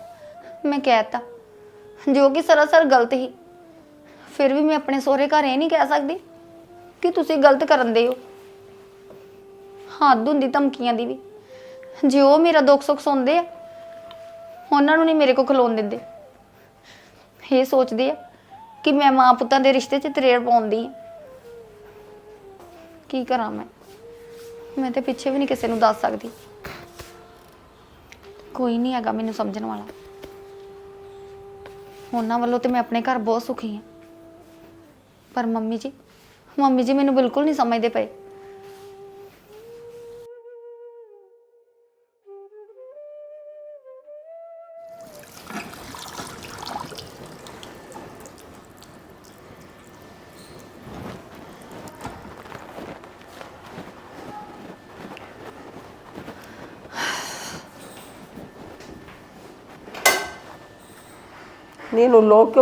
ਮੈਂ ਕਹਿਤਾ। ਜੋ ਕਿ ਸਰਾਸਰ ਗਲਤ ਹੀ ਫਿਰ ਵੀ ਮੈਂ ਆਪਣੇ ਸਹੁਰੇ ਘਰ ਇਹ ਨਹੀਂ ਕਹਿ ਸਕਦੀ ਕਿ ਤੁਸੀਂ ਗਲਤ ਕਰਨ ਦੇ ਹੋ? ਹੱਦ ਹੁੰਦੀ ਧਮਕੀਆਂ ਦੀ ਵੀ। ਜੇ ਉਹ ਮੇਰਾ ਦੁੱਖ ਸੁੱਖ ਸੁਣਦੇ ਆ, ਉਹਨਾਂ ਨੂੰ ਨਹੀਂ ਮੇਰੇ ਕੋ ਖਲੋਣ ਦਿੰਦੇ। ਇਹ ਸੋਚਦੇ ਆ ਕਿ ਮੈਂ ਮਾਂ ਪੁੱਤਾਂ ਦੇ ਰਿਸ਼ਤੇ 'ਚ ਤਰੇੜ ਪਾਉਂਦੀ ਆ। ਕੀ ਕਰਾਂ ਮੈਂ? ਮੈਂ ਤੇ ਪਿੱਛੇ ਵੀ ਨਹੀਂ ਕਿਸੇ ਨੂੰ ਦੱਸ ਸਕਦੀ। ਕੋਈ ਨਹੀਂ ਹੈਗਾ ਮੈਨੂੰ ਸਮਝਣ ਵਾਲਾ। ਉਹਨਾਂ ਵੱਲੋਂ ਤੇ ਮੈਂ ਆਪਣੇ ਘਰ ਬਹੁਤ ਸੁਖੀ ਹਾਂ ਪਰ ਮੰਮੀ ਜੀ ਮੰਮੀ ਜੀ ਮੈਨੂੰ ਬਿਲਕੁਲ ਨਹੀਂ ਸਮਝਦੇ ਪਏ। ਨਹੀਂ ਇਹਨੂੰ ਲੋਕ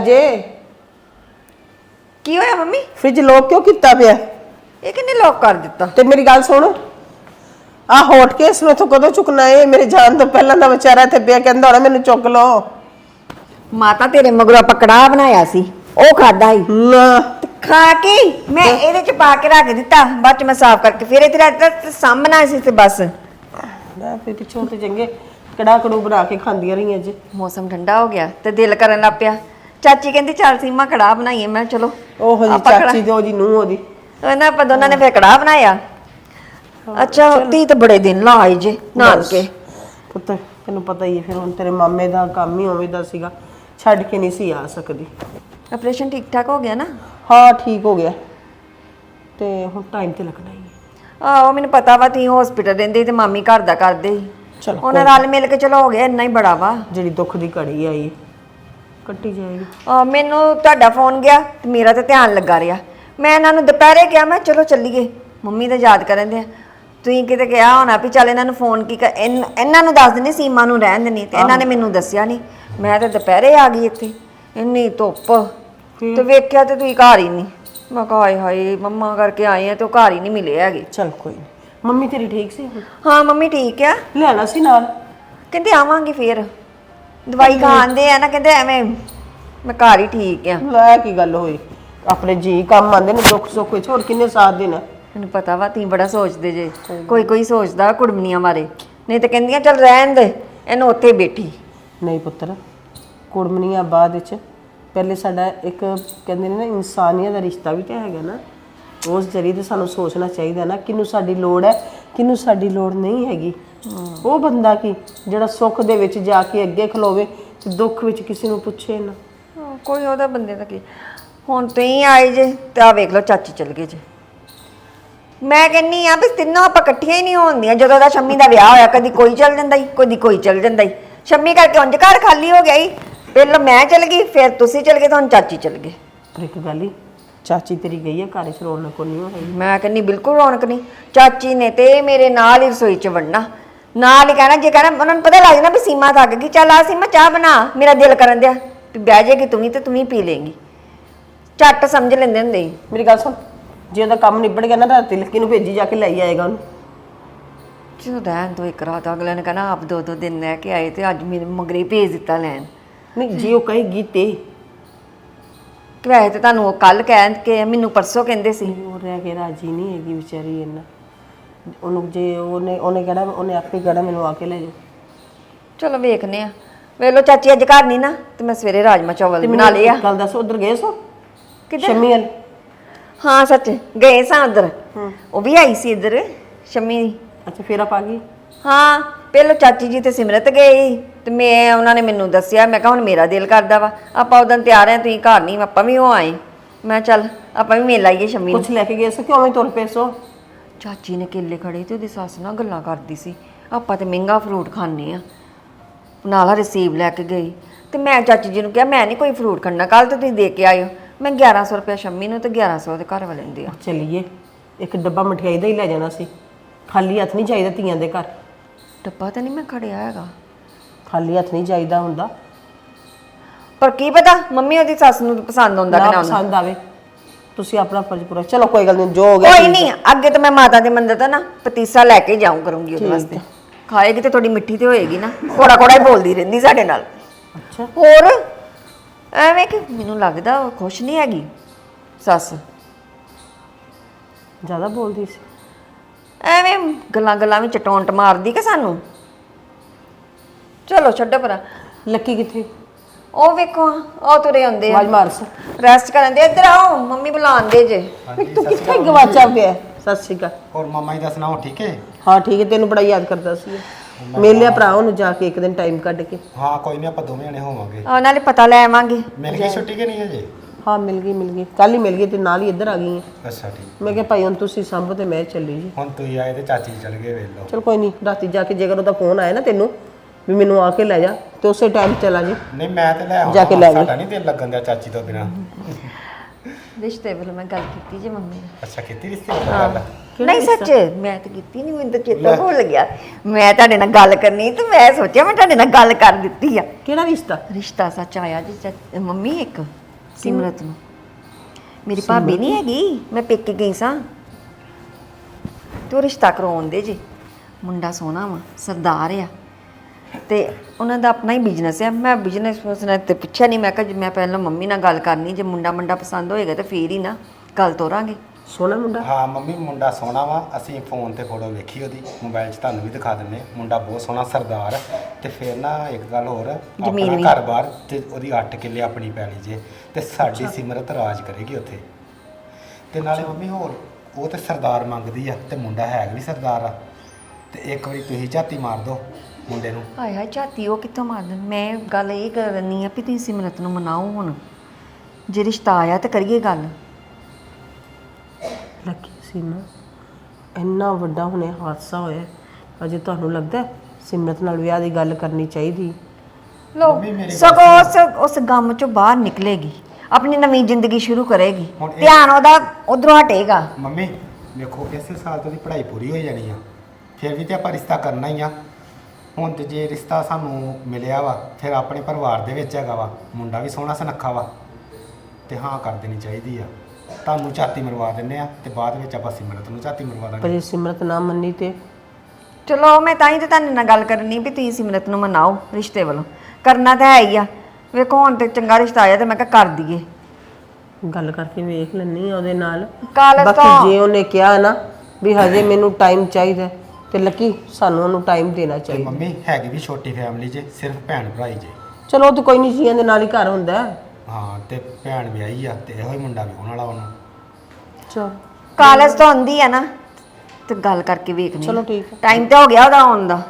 ਜੇ? ਕੀ ਹੋਇਆ ਮੰਮੀ? ਫ੍ਰਿਜ ਲੋਕ ਕਿਉਂ ਕੀਤਾ ਪਿਆ? ਇਹ ਕਿੰਨੇ ਲੋਕ ਕਰ ਦਿੱਤਾ? ਤੇ ਮੇਰੀ ਗੱਲ ਸੁਣ। ਆ ਹੋਟ ਕੇ ਇਸ ਨੂੰ ਇੱਥੋਂ ਕਦੋਂ ਚੁੱਕਣਾ ਏ? ਮੇਰੇ ਜਾਣ ਤੋਂ ਪਹਿਲਾਂ ਦਾ ਵਿਚਾਰਾ ਇੱਥੇ ਪਿਆ ਕਹਿੰਦਾ ਹੋਣਾ ਮੈਨੂੰ ਚੁੱਕ ਲਓ। ਮਾਤਾ ਤੇਰੇ ਮਗਰੋਂ ਪਕੜਾ ਬਣਾਇਆ ਸੀ। ਉਹ ਖਾਦਾ ਹੀ ਨਾ। ਖਾ ਕੇ ਮੈਂ ਇਹਦੇ ਚ ਪਾ ਕੇ ਰੱਖ ਦਿੱਤਾ। ਬਾਅਦ ਚ ਮੈਂ ਸਾਫ਼ ਕਰਕੇ ਫਿਰ ਇਹ ਰੱਖ ਦਿੱਤਾ ਤੇ ਸਾਹਮਣਾ ਸੀ ਤੇ ਬਸ। ਮੈਂ ਫਿਰ ਪਿੱਛੋਂ ਤੇ ਚੰਗੇ ਕੜਾ ਕੜੂ ਬਣਾ ਕੇ ਖਾਂਦੀਆਂ ਰਹੀਆਂ ਜੇ। ਮੌਸਮ ਠੰਡਾ ਹੋ ਗਿਆ ਤੇ ਦਿਲ ਕਰਨ ਲੱਗ ਪਿਆ। ਚਾਚੀ ਕਹਿੰਦੀ ਚੱਲ ਸੀਮਾ ਕੜਾ ਬਣਾਈਏ। ਮੈਂ ਕਿਹਾ ਚਲੋ ਉਹ ਜੀ ਆਪਾਂ ਚਾਚੀ ਤੇ ਉਹਦੀ ਨੂੰਹ ਉਹਦੀ। ਉਹਨਾਂ ਆਪਾਂ ਦੋਨਾਂ ਨੇ ਫਿਰ ਕੜਾ ਬਣਾਇਆ। ਅੱਛਾ ਤੀ ਤਾਂ ਬੜੇ ਦਿਨ ਲਾ ਆਈ ਜੇ ਨਾਨਕੇ। ਪੁੱਤ ਤੈਨੂੰ ਪਤਾ ਹੀ ਹੈ ਫਿਰ ਹੁਣ ਤੇਰੇ ਮਾਮੇ ਦਾ ਕੰਮ ਹੀ ਉਵੇਂ ਦਾ ਸੀਗਾ। ਛੱਡ ਕੇ ਨਹੀਂ ਸੀ ਆ ਸਕਦੀ। ਆਪਰੇਸ਼ਨ ਠੀਕ ਠਾਕ ਹੋ ਗਿਆ ਨਾ? ਹਾਂ ਠੀਕ ਹੋ ਗਿਆ। ਤੇ ਹੁਣ ਟਾਈਮ ਤੇ ਲੱਗਣਾ ਹੀ ਹੈ। ਆਹੋ ਮੈਨੂੰ ਪਤਾ ਵਾ ਤੀ ਹਸਪੀਟਲ ਰਹਿੰਦੇ ਤੇ ਮਾਮੀ ਘਰ ਦਾ ਕਰਦੇ ਸੀ। ਚਲੋ ਉਹਨਾਂ ਰਲ ਮਿਲ ਕੇ ਚਲੋ ਹੋ ਗਿਆ ਇੰਨਾ ਹੀ ਬੜਾ ਵਾ। ਜਿਹੜੀ ਦੁੱਖ ਦੀ ਘੜੀ ਆਈ ਕੱਟੀ ਜਾਏਗੀ। ਅਹ ਮੈਨੂੰ ਤੁਹਾਡਾ ਫੋਨ ਗਿਆ ਤੇ ਮੇਰਾ ਤਾਂ ਧਿਆਨ ਲੱਗਾ ਰਿਹਾ। ਮੈਂ ਇਹਨਾਂ ਨੂੰ ਦੁਪਹਿਰੇ ਕਿਹਾ ਮੈਂ ਚਲੋ ਚੱਲੀਏ। ਮੰਮੀ ਤਾਂ ਯਾਦ ਕਰਨ ਦੇ ਤੁਸੀਂ ਕਿਤੇ ਕਿਹਾ ਹੋਣਾ ਵੀ ਚੱਲ ਇਹਨਾਂ ਨੂੰ ਫੋਨ ਕੀ ਕਰ ਇਨ- ਇਹਨਾਂ ਨੂੰ ਦੱਸ ਦਿੰਦੀ ਸੀਮਾ ਨੂੰ ਰਹਿਣ ਦੇਣੀ ਤੇ ਇਹਨਾਂ ਨੇ ਮੈਨੂੰ ਦੱਸਿਆ ਨਹੀਂ। ਮੈਂ ਤਾਂ ਦੁਪਹਿਰੇ ਆ ਗਈ ਇੱਥੇ। ਇੰਨੀ ਧੁੱਪ। ਤੇ ਵੇਖਿਆ ਤੇ ਤੁਸੀਂ ਘਰ ਹੀ ਨਹੀਂ। ਮੈਂ ਕਿਹਾ ਹਾਏ ਹਾਏ ਮੰਮਾ ਕਰਕੇ ਆਏ ਆ ਤੇ ਉਹ ਘਰ ਹੀ ਨਹੀਂ ਮਿਲੇ ਹੈਗੇ। ਚਲ ਕੋਈ ਮੰਮੀ ਤੇਰੀ ਠੀਕ ਸੀ ਹੁਣ? ਹਾਂ ਮੰਮੀ ਠੀਕ ਆ। ਲੈਣਾ ਸੀ ਨਾਲ। ਕਹਿੰਦੇ ਆਵਾਂਗੇ ਫੇਰ। ਦਵਾਈ ਖਾਂਦੇ ਆ ਨਾ ਕਹਿੰਦੇ ਐਵੇਂ ਮੈਂ ਘਰ ਹੀ ਠੀਕ ਆ। ਲੈ ਕੀ ਗੱਲ ਹੋਈ? ਆਪਣੇ ਜੀ ਕੰਮ ਆਉਂਦੇ ਨੇ ਦੁੱਖ ਸੁੱਖ ਵਿੱਚ ਹੋਰ ਕਿੰਨੇ ਸਾਥ ਦੇਣਾ? ਮੈਨੂੰ ਪਤਾ ਵਾ ਤੁਸੀਂ ਬੜਾ ਸੋਚਦੇ ਜੇ। ਕੋਈ ਕੋਈ ਸੋਚਦਾ ਕੁੜਮਣੀਆਂ ਬਾਰੇ। ਨਹੀਂ ਤੇ ਕਹਿੰਦੀਆਂ ਚੱਲ ਰਹਿਣ ਦੇ ਇਹਨੂੰ ਉੱਥੇ ਬੈਠੀ। ਨਹੀਂ ਪੁੱਤਰ ਕੁੜਮਣੀਆਂ ਬਾਅਦ ਵਿੱਚ ਪਹਿਲੇ ਸਾਡਾ ਇੱਕ ਕਹਿੰਦੇ ਨੇ ਨਾ ਇਨਸਾਨੀਅਤ ਦਾ ਰਿਸ਼ਤਾ ਵੀ ਤਾਂ ਹੈਗਾ ਨਾ। ਉਸ ਜਰੀਏ ਤੇ ਸਾਨੂੰ ਸੋਚਣਾ ਚਾਹੀਦਾ ਨਾ ਕਿਹਨੂੰ ਸਾਡੀ ਲੋੜ ਹੈ ਕਿਹਨੂੰ ਸਾਡੀ ਲੋੜ ਨਹੀਂ ਹੈਗੀ। ਉਹ ਬੰਦਾ ਕੀ ਜਿਹੜਾ ਸੁੱਖ ਦੇ ਵਿੱਚ ਜਾ ਕੇ ਅੱਗੇ ਖਲੋਵੇ ਤੇ ਦੁੱਖ ਵਿੱਚ ਕਿਸੇ ਨੂੰ ਪੁੱਛੇ ਨਾ। ਹਾਂ, ਕੋਈ ਉਹਦਾ ਬੰਦੇ ਦਾ ਕੀ? ਹੁਣ ਤੁਸੀਂ ਆਏ ਜੇ ਤੇ ਆ ਵੇਖ ਲਓ ਚਾਚੀ ਚਲ ਗਏ ਜੇ। ਮੈਂ ਕਹਿੰਨੀ ਆ ਵੀ ਤਿੰਨੋਂ ਆਪਾਂ ਇਕੱਠੀਆਂ ਹੀ ਨਹੀਂ ਹੋਣਦੀਆਂ ਜਦੋਂ ਦਾ ਸ਼ੰਮੀ ਦਾ ਵਿਆਹ ਹੋਇਆ ਕਦੀ ਕੋਈ ਚਲ ਜਾਂਦਾ ਹੀ ਕਦੀ ਕੋਈ ਚਲ ਜਾਂਦਾ ਹੀ ਸ਼ੰਮੀ ਕਰਕੇ ਉਂਝ ਘਰ ਖਾਲੀ ਹੋ ਗਿਆ ਹੀ ਪਹਿਲਾਂ ਮੈਂ ਚਲ ਗਈ ਫਿਰ ਤੁਸੀਂ ਚਲ ਗਏ ਤਾਂ ਹੁਣ ਚਾਚੀ ਚਲ ਗਏ। ਪਰ ਇੱਕ ਗੱਲ ਹੀ ਚਾਚੀ ਤੇਰੀ ਗਈ ਹੈ ਘਰ ਰੌਣਕ ਕੋਈ ਨਹੀਂ ਹੋਈ ਮੈਂ ਕਹਿੰਨੀ ਬਿਲਕੁਲ ਰੌਣਕ ਨਹੀਂ ਚਾਚੀ ਨੇ ਤੇ ਮੇਰੇ ਨਾਲ ਹੀ ਰਸੋਈ 'ਚ ਵੜਨਾ। ਨਾਲ ਹੀ ਕਹਿਣਾ ਜੇ ਕਹਿਣਾ ਉਹਨਾਂ ਨੂੰ ਪਤਾ ਲੱਗ ਜਾਣਾ ਵੀ ਸੀਮਾ ਥੱਕ ਗਈ। ਚੱਲ ਆ ਸੀਮਾ ਚਾਹ ਬਣਾ ਮੇਰਾ ਦਿਲ ਕਰਨ ਦਿਆ ਵੀ ਬਹਿ ਜਾਏਗੀ ਤੂੰ ਵੀ ਤੇ ਤੂੰ ਵੀ ਪੀ ਲੇਂਗੀ ਝੱਟ ਸਮਝ ਲੈਂਦੇ ਹੁੰਦੇ ਸੀ। ਮੇਰੀ ਗੱਲ ਸੁਣ ਜੇ ਉਹਦਾ ਕੰਮ ਨਿਬੜ ਗਿਆ ਨਾ ਰਾਤੀ ਲੱਕੀ ਨੂੰ ਭੇਜੀ ਜਾ ਕੇ ਲੈ ਆਏਗਾ ਉਹਨੂੰ? ਚਲੋ ਰਹਿਣ ਤੋਂ ਇੱਕ ਰਾਤ ਅਗਲੇ ਨੇ ਕਹਿਣਾ ਆਪ ਦੋ ਦੋ ਦਿਨ ਰਹਿ ਕੇ ਆਏ ਤੇ ਅੱਜ ਮੇਰੇ ਮਗਰੇ ਭੇਜ ਦਿੱਤਾ ਲੈਣ। ਨਹੀਂ ਜੇ ਉਹ ਕਹੇਗੀ ਤੇ। ਕਿ ਵੈਸੇ ਤੇ ਤੁਹਾਨੂੰ ਉਹ ਕੱਲ ਕਹਿਣ ਕੇ ਮੈਨੂੰ ਪਰਸੋਂ ਕਹਿੰਦੇ ਸੀ। ਉਹ ਰਹਿ ਕੇ ਰਾਜੀ ਨਹੀਂ ਹੈਗੀ ਵਿਚਾਰੀ ਇੰਨਾ। ਉਹਨੂੰ ਜੇ ਉਹਨੇ ਉਹਨੇ ਕਹਿਣਾ ਉਹਨੇ ਆਪੇ ਕਹਿਣਾ ਮੈਨੂੰ ਆ ਕੇ ਲੈ ਜਾ ਚਲੋ ਵੇਖਨੇ ਆ ਵੇਖ ਲਓ ਚਾਚੀ ਅੱਜ ਘਰ ਨਹੀਂ ਨਾ ਤੇ ਮੈਂ ਸਵੇਰੇ ਰਾਜਮਾ ਚਾਵਲ ਤੇ ਬਣਾ ਲਏ ਆ। ਗੱਲ ਦੱਸੋ ਉਧਰ ਗਏ ਸੋ? ਕਿੱਧਰ? ਸ਼ਮੀ ਵਾਲ। ਹਾਂ ਸੱਚ ਗਏ ਸਾਂ ਉਧਰ। ਉਹ ਵੀ ਆਈ ਸੀ ਇੱਧਰ ਸ਼ਮੀ ਅੱਛਾ ਫੇਰ ਆਪ ਆ ਗਈ ਹਾਂ ਪਹਿਲਾਂ ਚਾਚੀ ਜੀ ਤੇ ਸਿਮਰਤ ਗਏ ਸੀ ਤੇ ਮੈਂ ਉਹਨਾਂ ਨੇ ਮੈਨੂੰ ਦੱਸਿਆ ਮੈਂ ਕਿਹਾ ਹੁਣ ਮੇਰਾ ਦਿਲ ਕਰਦਾ ਵਾ ਆਪਾਂ ਉਦੋਂ ਤਿਆਰ ਆ ਤੁਸੀਂ ਘਰ ਨਹੀਂ ਆਪਾਂ ਵੀ ਉਹ ਆਏ। ਮੈਂ ਕਿਹਾ ਚੱਲ ਆਪਾਂ ਵੀ ਮਿਲ ਆਈਏ ਸ਼ਮੀ ਨੂੰ। ਲੈ ਕੇ ਗਏ ਸੋ? ਕਿਉਂ ਐਵੇਂ ਤੁਰ ਪਏ ਸੋ? ਚਾਚੀ ਨੇ ਕੇਲੇ ਖੜੇ ਤੇ ਉਹਦੀ ਸੱਸ ਨਾਲ ਗੱਲਾਂ ਕਰਦੀ ਸੀ। ਆਪਾਂ ਤੇ ਮਹਿੰਗਾ ਫਰੂਟ ਖਾਣੇ ਆ ਨਾਲ ਰਿਸੀਵ ਲੈ ਕੇ ਗਈ। ਤੇ ਮੈਂ ਚਾਚੀ ਜੀ ਨੂੰ ਕਿਹਾ ਮੈਂ ਨਹੀਂ ਕੋਈ ਫਰੂਟ ਖਾਣਾ ਕੱਲ ਤੇ ਤੁਸੀਂ ਦੇ ਕੇ ਆਇਓ। ਮੈਂ 1100 ਰੁਪਏ ਸ਼ੰਮੀ ਨੂੰ ਤੇ 1100 ਦੇ ਘਰ ਵਾਲੇ ਨੂੰ ਦਿਆ। ਚਲਿਏ। ਇੱਕ ਡੱਬਾ ਮਠਿਆਈ ਦਾ ਹੀ ਲੈ ਜਾਣਾ ਸੀ। ਖਾਲੀ ਹੱਥ ਨਹੀਂ ਚਾਹੀਦਾ ਧੀਆਂ ਦੇ ਘਰ। ਡੱਬਾ ਤਾਂ ਨਹੀਂ ਮੈਂ ਖੜਿਆ ਹੈਗਾ। ਖਾਲੀ ਹੱਥ ਨਹੀਂ ਚਾਹੀਦਾ ਹੁੰਦਾ। ਪਰ ਕੀ ਪਤਾ ਮੰਮੀ ਉਹਦੀ ਸੱਸ ਨੂੰ ਪਸੰਦ ਆਉਂਦਾ ਕਿ ਨਾ ਨਾ ਆਉਂਦਾ। ਪਸੰਦ ਆਵੇ। ਤੁਸੀਂ ਆਪਣਾ ਫਰਜ਼ ਪੂਰਾ ਚਲੋ ਕੋਈ ਗੱਲ ਨਹੀਂ ਜੋ ਹੋ ਗਿਆ ਕੋਈ ਨਹੀਂ ਅੱਗੇ ਤਾਂ ਮੈਂ ਮਾਤਾ ਦੇ ਮੰਦਰ ਤੋਂ ਨਾ ਪਤੀਸਾ ਲੈ ਕੇ ਜਾਉਂ ਕਰੂੰਗੀ ਉਹਦੇ ਵਾਸਤੇ। ਖਾਏਗੀ ਤੇ ਥੋੜੀ ਮਿੱਠੀ ਤੇ ਹੋਏਗੀ ਨਾ ਕੋੜਾ ਕੋੜਾ ਹੀ ਬੋਲਦੀ ਰਹਿੰਦੀ ਸਾਡੇ ਨਾਲ। ਅੱਛਾ। ਹੋਰ? ਐਵੇਂ ਕਿ ਮੈਨੂੰ ਲੱਗਦਾ ਉਹ ਖੁਸ਼ ਨਹੀਂ ਹੈਗੀ ਸੱਸ। ਜ਼ਿਆਦਾ ਬੋਲਦੀ ਸੀ। ਐਵੇਂ ਗੱਲਾਂ ਗੱਲਾਂ ਵਿੱਚ ਟੌਂਟ ਮਾਰਦੀ ਕਿ ਸਾਨੂੰ? ਚਲੋ ਛੱਡੋ ਪਰਾਂ ਲੱਕੀ ਕਿੱਥੇ? ਉਹ ਵੇਖੋ ਉਹ ਤੁਰੇ ਆਉਂਦੇ ਆ। ਆਵਾਜ਼ ਮਾਰ ਸੋ ਰੈਸਟ ਕਰਨ ਦੇ ਇੱਧਰ ਆਓ ਮੰਮੀ ਬੁਲਾਉਂਦੇ ਜੇ। ਤੂੰ ਕਿੱਥੇ ਗਵਾਚਾ ਪਿਆ? ਸਤਿ ਸ਼੍ਰੀ ਅਕਾਲ। ਹੋਰ ਮਾਮਾ ਜੀ ਦਾ ਸੁਣਾਓ ਠੀਕ ਹੈ? ਹਾਂ ਠੀਕ ਹੈ ਤੈਨੂੰ ਬੜਾ ਯਾਦ ਕਰਦਾ ਸੀ। ਮੇਲਿਆ ਭਰਾ ਉਹਨੂੰ ਜਾ ਕੇ ਇੱਕ ਦਿਨ ਟਾਈਮ ਕੱਢ ਕੇ। ਹਾਂ ਕੋਈ ਨਹੀਂ ਆਪਾਂ ਦੋਵੇਂ ਜਣੇ ਹੋਵਾਂਗੇ। ਆ ਨਾਲੇ ਪਤਾ ਲੈ ਆਵਾਂਗੇ। ਮਿਲ ਗਈ ਛੁੱਟੀ ਕਿ ਨਹੀਂ ਅਜੇ? ਹਾਂ ਮਿਲ ਗਈ ਮਿਲ ਗਈ। ਕੱਲ ਹੀ ਮਿਲ ਗਈ ਤੇ ਨਾਲ ਹੀ ਇੱਧਰ ਆ ਗਈ ਹੈ। ਅੱਛਾ ਠੀਕ। ਮੈਂ ਕਿਹਾ ਭਾਈ ਹੁਣ ਤੁਸੀਂ ਸੰਭ ਤੇ ਮੈਂ ਚੱਲੀ ਜੀ। ਹੁਣ ਤੁਸੀਂ ਆਏ ਤੇ ਚਾਚੀ ਚਲ ਗਏ ਵੇਖ ਲਓ। ਚਲ ਕੋਈ ਨਹੀਂ ਰਾਤੀ ਜਾ ਕੇ ਜੇਕਰ ਉਹਦਾ ਫੋਨ ਆਇਆ ਨਾ ਤੈਨੂੰ ਵੀ ਮੈਨੂੰ ਆ ਕੇ ਲੈ ਜਾ ਤੇ ਉਸੇ ਟਾਈਮ ਚਲਾ ਜੀ। ਨਹੀਂ ਮੈਂ ਤੇ ਲੈ ਜਾ ਕੇ ਲੈ ਸਾਡਾ ਨਹੀਂ ਦਿਲ ਲੱਗਣ ਦਾ ਚਾਚੀ ਤੋਂ ਬਿਨਾ। ਰਿਸ਼ਤੇ ਵੱਲੋਂ ਮੈਂ ਗੱਲ ਕੀਤੀ ਜੇ ਮੰਮੀ ਨਾਲ ਅੱਛਾ ਕੀਤੀ ਰਿਸ਼ਤੇ ਦਾ ਗੱਲ? ਨਹੀਂ ਸੱਚ ਮੈਂ ਤਾਂ ਕੀਤੀ ਨਹੀਂ ਮੈਨੂੰ ਤਾਂ ਚੇਤਾ ਭੁੱਲ ਗਿਆ। ਮੈਂ ਤੁਹਾਡੇ ਨਾਲ ਗੱਲ ਕਰਨੀ ਤੇ ਮੈਂ ਸੋਚਿਆ ਮੈਂ ਤੁਹਾਡੇ ਨਾਲ ਗੱਲ ਕਰ ਦਿੱਤੀ ਆ। ਕਿਹੜਾ ਰਿਸ਼ਤਾ? ਰਿਸ਼ਤਾ ਸੱਚ ਆਇਆ ਜੀ ਚਾਚ- ਮੰਮੀ ਇੱਕ ਸਿਮਰਤ ਨੂੰ। ਮੇਰੀ ਭਾਬੀ ਨਹੀਂ ਹੈਗੀ ਮੈਂ ਪੇਕੇ ਗਈ ਸਾਂ। ਤੇ ਉਹ ਰਿਸ਼ਤਾ ਕਰਾਉਣ ਦੇ ਜੀ। ਮੁੰਡਾ ਸੋਹਣਾ ਵਾ ਸਰਦਾਰ ਆ। ਤੇ ਉਹਨਾਂ ਦਾ ਆਪਣਾ ਹੀ ਬਿਜ਼ਨਸ ਆ। ਮੈਂ ਬਿਜ਼ਨਸ ਉਸਨੇ ਤੇ ਪੁੱਛਿਆ ਨਹੀਂ ਮੈਂ ਕਿਹਾ ਜੇ ਮੈਂ ਪਹਿਲਾਂ ਮੰਮੀ ਨਾਲ ਗੱਲ ਕਰਨੀ ਜੇ ਮੁੰਡਾ ਮੁੰਡਾ ਪਸੰਦ ਹੋਏਗਾ ਤੇ ਫੇਰ ਹੀ ਨਾ ਗੱਲ ਤੋਰਾਂਗੇ। ਸੋਹਣਾ ਮੁੰਡਾ? ਹਾਂ ਮੰਮੀ ਮੁੰਡਾ ਸੋਹਣਾ ਵਾ। ਅਸੀਂ ਫੋਨ ਤੇ ਫੋਟੋ ਵੇਖੀ ਉਹਦੀ ਮੋਬਾਈਲ 'ਚ ਤੁਹਾਨੂੰ ਵੀ ਦਿਖਾ ਦਿੰਨੇ ਮੁੰਡਾ ਬਹੁਤ ਸੋਹਣਾ ਸਰਦਾਰ ਤੇ ਫਿਰ ਨਾ ਇੱਕ ਗੱਲ ਹੋਰ ਜ਼ਮੀਨ ਵੀ। ਆਪਣਾ ਘਰ-ਬਾਰ ਤੇ ਉਹਦੀ 8 ਕਿੱਲੇ ਆਪਣੀ ਪੈਲੀ ਜੇ ਤੇ ਸਾਡੀ ਸਿਮਰਤ ਰਾਜ ਕਰੇਗੀ ਉੱਥੇ। ਤੇ ਨਾਲੇ ਮੰਮੀ ਹੋਰ ਉਹ ਤੇ ਸਰਦਾਰ ਮੰਗਦੀ ਆ ਤੇ ਮੁੰਡਾ ਹੈ ਵੀ ਸਰਦਾਰ ਆ। ਤੇ ਇੱਕ ਵਾਰੀ ਤੁਸੀਂ ਝਾਤੀ ਮਾਰ ਦਿਓ ਮੁੰਡੇ ਨੂੰ। ਹਾਏ ਹਾਏ ਝਾਤੀ ਉਹ ਕਿੱਥੋਂ ਮਾਰ ਦੇਣ ਮੈਂ ਗੱਲ ਇਹ ਕਰਨੀ ਆ ਵੀ ਤੁਸੀਂ ਸਿਮਰਤ ਨੂੰ ਮਨਾਓ ਹੁਣ। ਜੇ ਰਿਸ਼ਤਾ ਆਇਆ ਤਾਂ ਕਰੀਏ ਗੱਲ। ਲੱਕੀ ਸੀਮਾ ਇੰਨਾ ਵੱਡਾ ਹੁਣੇ ਹਾਦਸਾ ਹੋਇਆ ਅਜੇ ਤੁਹਾਨੂੰ ਲੱਗਦਾ ਹੈ ਸਿਮਰਤ ਨਾਲ ਵਿਆਹ ਦੀ ਗੱਲ ਕਰਨੀ ਚਾਹੀਦੀ? ਲੋ ਮੰਮੀ ਮੇਰੀ ਗੱਲ ਸਗੋਂ ਉਸ ਉਸ ਗਮ ਚੋਂ ਬਾਹਰ ਨਿਕਲੇਗੀ। ਆਪਣੀ ਨਵੀਂ ਜ਼ਿੰਦਗੀ ਸ਼ੁਰੂ ਕਰੇਗੀ। ਹੁਣ ਇਹ- ਧਿਆਨ ਉਹਦਾ ਉਧਰੋਂ ਹਟੇਗਾ। ਮੰਮੀ ਵੇਖੋ ਇਸੇ ਸਾਲ ਤੋਂ ਦੀ ਪੜ੍ਹਾਈ ਪੂਰੀ ਹੋ ਜਾਣੀ ਆ। ਫਿਰ ਵੀ ਤੇ ਆਪਾਂ ਰਿਸ਼ਤਾ ਕਰਨਾ ਹੀ ਆ। ਹੁਣ ਤੇ ਜੇ ਰਿਸ਼ਤਾ ਸਾਨੂੰ ਮਿਲਿਆ ਵਾ ਫਿਰ ਆਪਣੇ ਪਰਿਵਾਰ ਦੇ ਵਿੱਚ ਹੈਗਾ ਵਾ ਮੁੰਡਾ ਵੀ ਸੋਹਣਾ ਸੁਨੱਖਾ ਵਾ ਤੇ ਹਾਂ ਕਰ ਦੇਣੀ ਚਾਹੀਦੀ ਆ। ਤੁਹਾਨੂੰ ਝਾਤੀ ਮਰਵਾ ਦਿੰਨੇ ਆ ਤੇ ਬਾਅਦ ਵਿੱਚ ਆਪਾਂ ਸਿਮਰਤ ਨੂੰ ਝਾਤੀ ਮਰਵਾ ਪਰ ਦਾਂਗੇ ਜੇ ਸਿਮਰਤ ਨਾ ਮੰਨੀ ਤੇ। ਚਲੋ ਮੈਂ ਤਾਂ ਹੀ ਤੇ ਤੁਹਾਡੇ ਨਾਲ ਗੱਲ ਕਰਨੀ ਵੀ ਤੁਸੀਂ ਸਿਮਰਤ ਨੂੰ ਮਨਾਓ ਰਿਸ਼ਤੇ ਵੱਲੋਂ। ਕਰਨਾ ਤਾਂ ਹੈ ਹੀ ਆ। ਵੇਖੋ ਹੁਣ ਤੇ ਚੰਗਾ ਰਿਸ਼ਤਾ ਆਇਆ ਤੇ ਮੈਂ ਕਿਹਾ ਕਰ ਦਈਏ। ਗੱਲ ਕਰਕੇ ਵੇਖ ਲੈਣੀ ਆ ਉਹਦੇ ਨਾਲ। ਬਾਕੀ ਤੋਂ? ਜੇ ਉਹਨੇ ਕਿਹਾ ਨਾ ਵੀ ਹਜੇ ਮੈਨੂੰ ਟਾਈਮ ਚਾਹੀਦਾ ਹੈ, ਤੇ ਲੱਕੀ ਸਾਨੂੰ ਉਹਨੂੰ ਟਾਈਮ ਦੇਣਾ ਤੇ ਚਾਹੀਦਾ। ਮੰਮੀ ਹੈਗੀ ਵੀ ਛੋਟੀ ਫੈਮਿਲੀ 'ਚ ਸਿਰਫ ਭੈਣ ਭਰਾ ਹੀ ਜੇ। ਚਲੋ ਉਹ ਤਾਂ ਕੋਈ ਨਹੀਂ ਜੀਆਂ ਦੇ ਨਾਲ ਹੀ ਘਰ ਹੁੰਦਾ ਹੈ। ਹਾਂ ਤੇ ਭੈਣ ਵਿਆਹੀ ਆ ਤੇ ਇਹੋ ਹੀ ਮੁੰਡਾ ਵੀ ਵਾਲਾ ਉਹਨੂੰ। ਚਲੋ। ਕਾਲਜ ਤੋਂ ਆਉਂਦੀ ਆ ਨਾ ਤੇ ਗੱਲ ਕਰਕੇ ਵੇਖਣੀ ਚਲੋ ਠੀਕ ਹੈ। ਟਾਈਮ ਤੇ ਹੋ ਗਿਆ ਉਹਦਾ ਆਉਣ ਦਾ।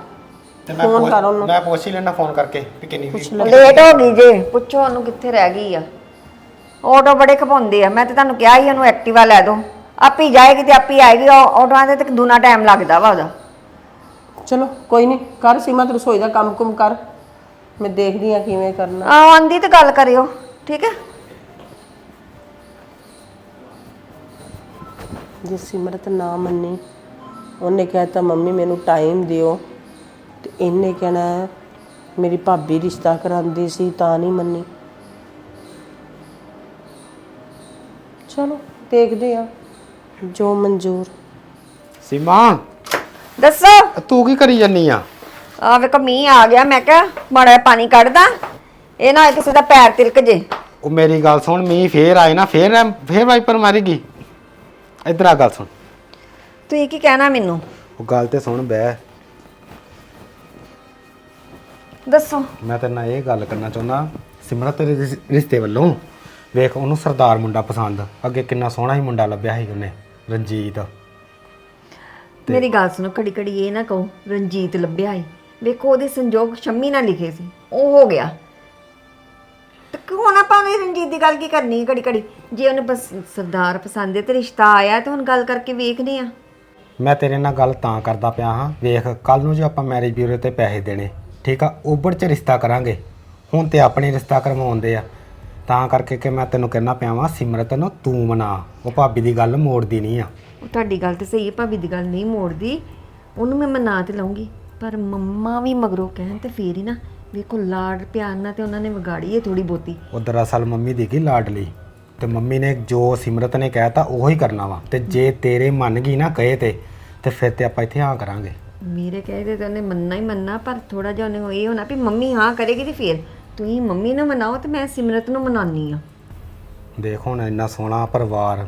ਤੇ ਮੈਂ ਫੋਨ ਪੁੱਛ- ਕਰ ਉਹਨੂੰ। ਮੈਂ ਪੁੱਛ ਹੀ ਲੈਣਾ ਫੋਨ ਕਰਕੇ ਵੀ ਕਿੰਨੀ ਵੀ ਲੇਟ ਹੋ ਗਈ ਜੇ ਪੁੱਛੋ ਉਹਨੂੰ ਕਿੱਥੇ ਰਹਿ ਗਈ ਆ। ਆਟੋ ਬੜੇ ਖਪਾਉਂਦੇ ਆ ਮੈਂ ਤੇ ਤੁਹਾਨੂੰ ਕਿਹਾ ਸੀ ਉਹਨੂੰ ਐਕਟਿਵਾ ਲੈ ਦਿਓ ਆਪੀ ਜਾਏਗੀ ਤੇ ਆਪੀ ਆਏਗੀ ਆਟੋਆਂ ਤੇ ਤੇ ਦੂਨਾ ਟਾਈਮ ਲੱਗਦਾ ਵਾ ਉਹਦਾ। ਚਲੋ ਕੋਈ ਨਹੀਂ ਕਰ ਸੀਮਾ ਤੇ ਰਸੋਈ ਦਾ ਕੰਮ ਕੁਮ ਕਰ। ਮੈਂ ਦੇਖਦੀ ਆ ਕਿਵੇਂ ਕਰਨਾ। ਆ ਆਂਦੀ ਤੇ ਗੱਲ ਕਰਿਓ ਠੀਕ ਹੈ? ਜੇ ਸਿਮਰਤ ਨਾ ਮੰਨੀ ਉਹਨੇ ਕਹਿਤਾ ਮੰਮੀ ਮੈਨੂੰ ਟਾਈਮ ਦਿਓ। ਤੇ ਇਹਨੇ ਕਹਿਣਾ ਮੇਰੀ ਭਾਬੀ ਰਿਸ਼ਤਾ ਕਰਾਂਦੀ ਸੀ ਤਾਂ ਨਹੀਂ ਮੰਨੀ। ਚਲੋ ਦੇਖਦੇ ਆ ਜੋ ਮਨਜ਼ੂਰ। ਸੀਮਾ! ਦੱਸੋ? ਤੂੰ ਕੀ ਕਰੀ ਜੰਨੀ ਆ? ਆ ਵੇਖੋ ਮੀਂਹ ਆ ਗਿਆ ਮੈਂ ਕਿਹਾ ਮਾੜਾ ਜਿਹਾ ਪਾਣੀ ਕੱਢਦਾ। ਇਹ ਨਾ ਹੋਏ ਕਿਸੇ ਦਾ ਪੈਰ ਤਿਲਕ ਜੇ। ਉਹ ਮੇਰੀ ਗੱਲ ਸੁਣ ਮੀਂਹ ਫੇਰ ਆਏ ਨਾ ਫੇਰ ਫੇਰ ਵਾਈਪਰ ਮਾਰੇਗੀ। ਇਧਰ ਆ ਗੱਲ ਸੁਣ। ਤੁਸੀਂ ਕੀ ਕਹਿਣਾ ਮੈਨੂੰ? ਉਹ ਗੱਲ ਤੇ ਸੁਣ ਬੈ ਦੱਸੋ। ਮੈਂ ਤੇਰੇ ਨਾਲ ਇਹ ਗੱਲ ਕਰਨਾ ਚਾਹੁੰਦਾ ਸਿਮਰਤ ਤੇਰੇ ਰਿਸ- ਰਿਸ਼ਤੇ ਵੱਲੋਂ। ਵੇਖ ਉਹਨੂੰ ਸਰਦਾਰ ਮੁੰਡਾ ਪਸੰਦ ਅੱਗੇ ਕਿੰਨਾ ਸੋਹਣਾ ਹੀ ਮੁੰਡਾ ਲੱਭਿਆ ਸੀ ਉਹਨੇ ਰਣਜੀਤ। ਮੇਰੀ ਗੱਲ ਸੁਣੋ ਘੜੀ ਘੜੀ ਇਹ ਨਾ ਕਹੋ ਰਣਜੀਤ ਲੱਭਿਆ ਏ। ਵੇਖੋ ਉਹਦੇ ਸੰਜੋਗ ਸ਼ੰਮੀ ਨਾਲ ਲਿਖੇ ਸੀ। ਉਹ ਹੋ ਗਿਆ। ਤੇ ਕਿਉਂ ਨਾ ਪਾਵੇਂ ਰਣਜੀਤ ਦੀ ਗੱਲ ਕੀ ਕਰਨੀ ਘੜੀ ਘੜੀ? ਜੇ ਉਹਨੇ ਬਸ ਸਰਦਾਰ ਪਸੰਦ ਹੈ ਤੇ ਰਿਸ਼ਤਾ ਆਇਆ ਤੇ ਹੁਣ ਗੱਲ ਕਰਕੇ ਵੇਖਦੇ ਆ ਮੈਂ ਤੇਰੇ ਨਾਲ ਗੱਲ ਤਾਂ ਕਰਦਾ ਪਿਆ ਹਾਂ। ਵੇਖ ਕੱਲ ਨੂੰ ਜੇ ਆਪਾਂ ਮੈਰਿਜ ਬਿਊਰੋ ਤੇ ਪੈਸੇ ਦੇਣੇ ਠੀਕ ਆ? ਉਬੜ ਚ ਰਿਸ਼ਤਾ ਕਰਾਂਗੇ। ਹੁਣ ਤੇ ਆਪਣੇ ਰਿਸ਼ਤਾ ਕਰਵਾਉਂਦੇ ਆ। ਤਾਂ ਕਰਕੇ ਕਿ ਮੈਂ ਤੈਨੂੰ ਕਹਿਣਾ ਪਿਆ ਵਾਂ ਸਿਮਰਤ ਨੂੰ ਤੂੰ ਮਨਾ। ਉਹ ਭਾਬੀ ਦੀ ਗੱਲ ਮੋੜਦੀ ਨਹੀਂ ਆ। ਉਹ ਤੁਹਾਡੀ ਗੱਲ ਤੇ ਸਹੀ ਹੈ ਭਾਬੀ ਦੀ ਗੱਲ ਨਹੀਂ ਮੋੜਦੀ। ਉਹਨੂੰ ਮੈਂ ਮਨਾ ਤੇ ਲਾਉਂਗੀ ਪਰ ਮੰਮਾ ਵੀ ਮਗਰੋਂ ਕਹਿਣ ਤੇ ਫੇਰ ਹੀ ਨਾ ਵੇਖੋ ਲਾਡ ਪਿਆਰ ਨਾਲ ਤੇ ਉਹਨਾਂ ਨੇ ਵਿਗਾੜੀ ਹੈ ਥੋੜੀ ਬਹੁਤੀ। ਉਹ ਦਰਅਸਲ ਮੰਮੀ ਦੀ ਕੀ ਲਾਡਲੀ ਤੇ ਮੰਮੀ ਨੇ ਜੋ ਸਿਮਰਤ ਨੇ ਕਹਿਤਾ ਉਹੋ ਹੀ ਕਰਨਾ ਵਾ। ਤੇ ਜੇ ਤੇਰੇ ਮੰਨ ਗਈ ਨਾ ਕਹੇ ਤੇ ਤੇ ਫਿਰ ਤੇ ਆਪਾਂ ਇੱਥੇ ਹਾਂ ਕਰਾਂਗੇ। ਮੇਰੇ ਕਹੇ ਤੇ ਉਹਨੇ ਮੰਨਣਾ ਹੀ ਮੰਨਣਾ ਪਰ ਥੋੜਾ ਜਿਹਾ ਉਹਨੇ ਇਹ ਹੋਣਾ ਵੀ ਮੰਮੀ ਹਾਂ ਕਰੇਗੀ ਤੇ ਫੇਰ। ਤੁਸੀਂ ਮੰਮੀ ਨੂੰ ਮਨਾਓ ਤੇ ਮੈਂ ਸਿਮਰਤ ਨੂੰ ਮਨਾਉਣੀ ਆ ਦੇਖ ਹੁਣ ਇੰਨਾ ਸੋਹਣਾ ਪਰਿਵਾਰ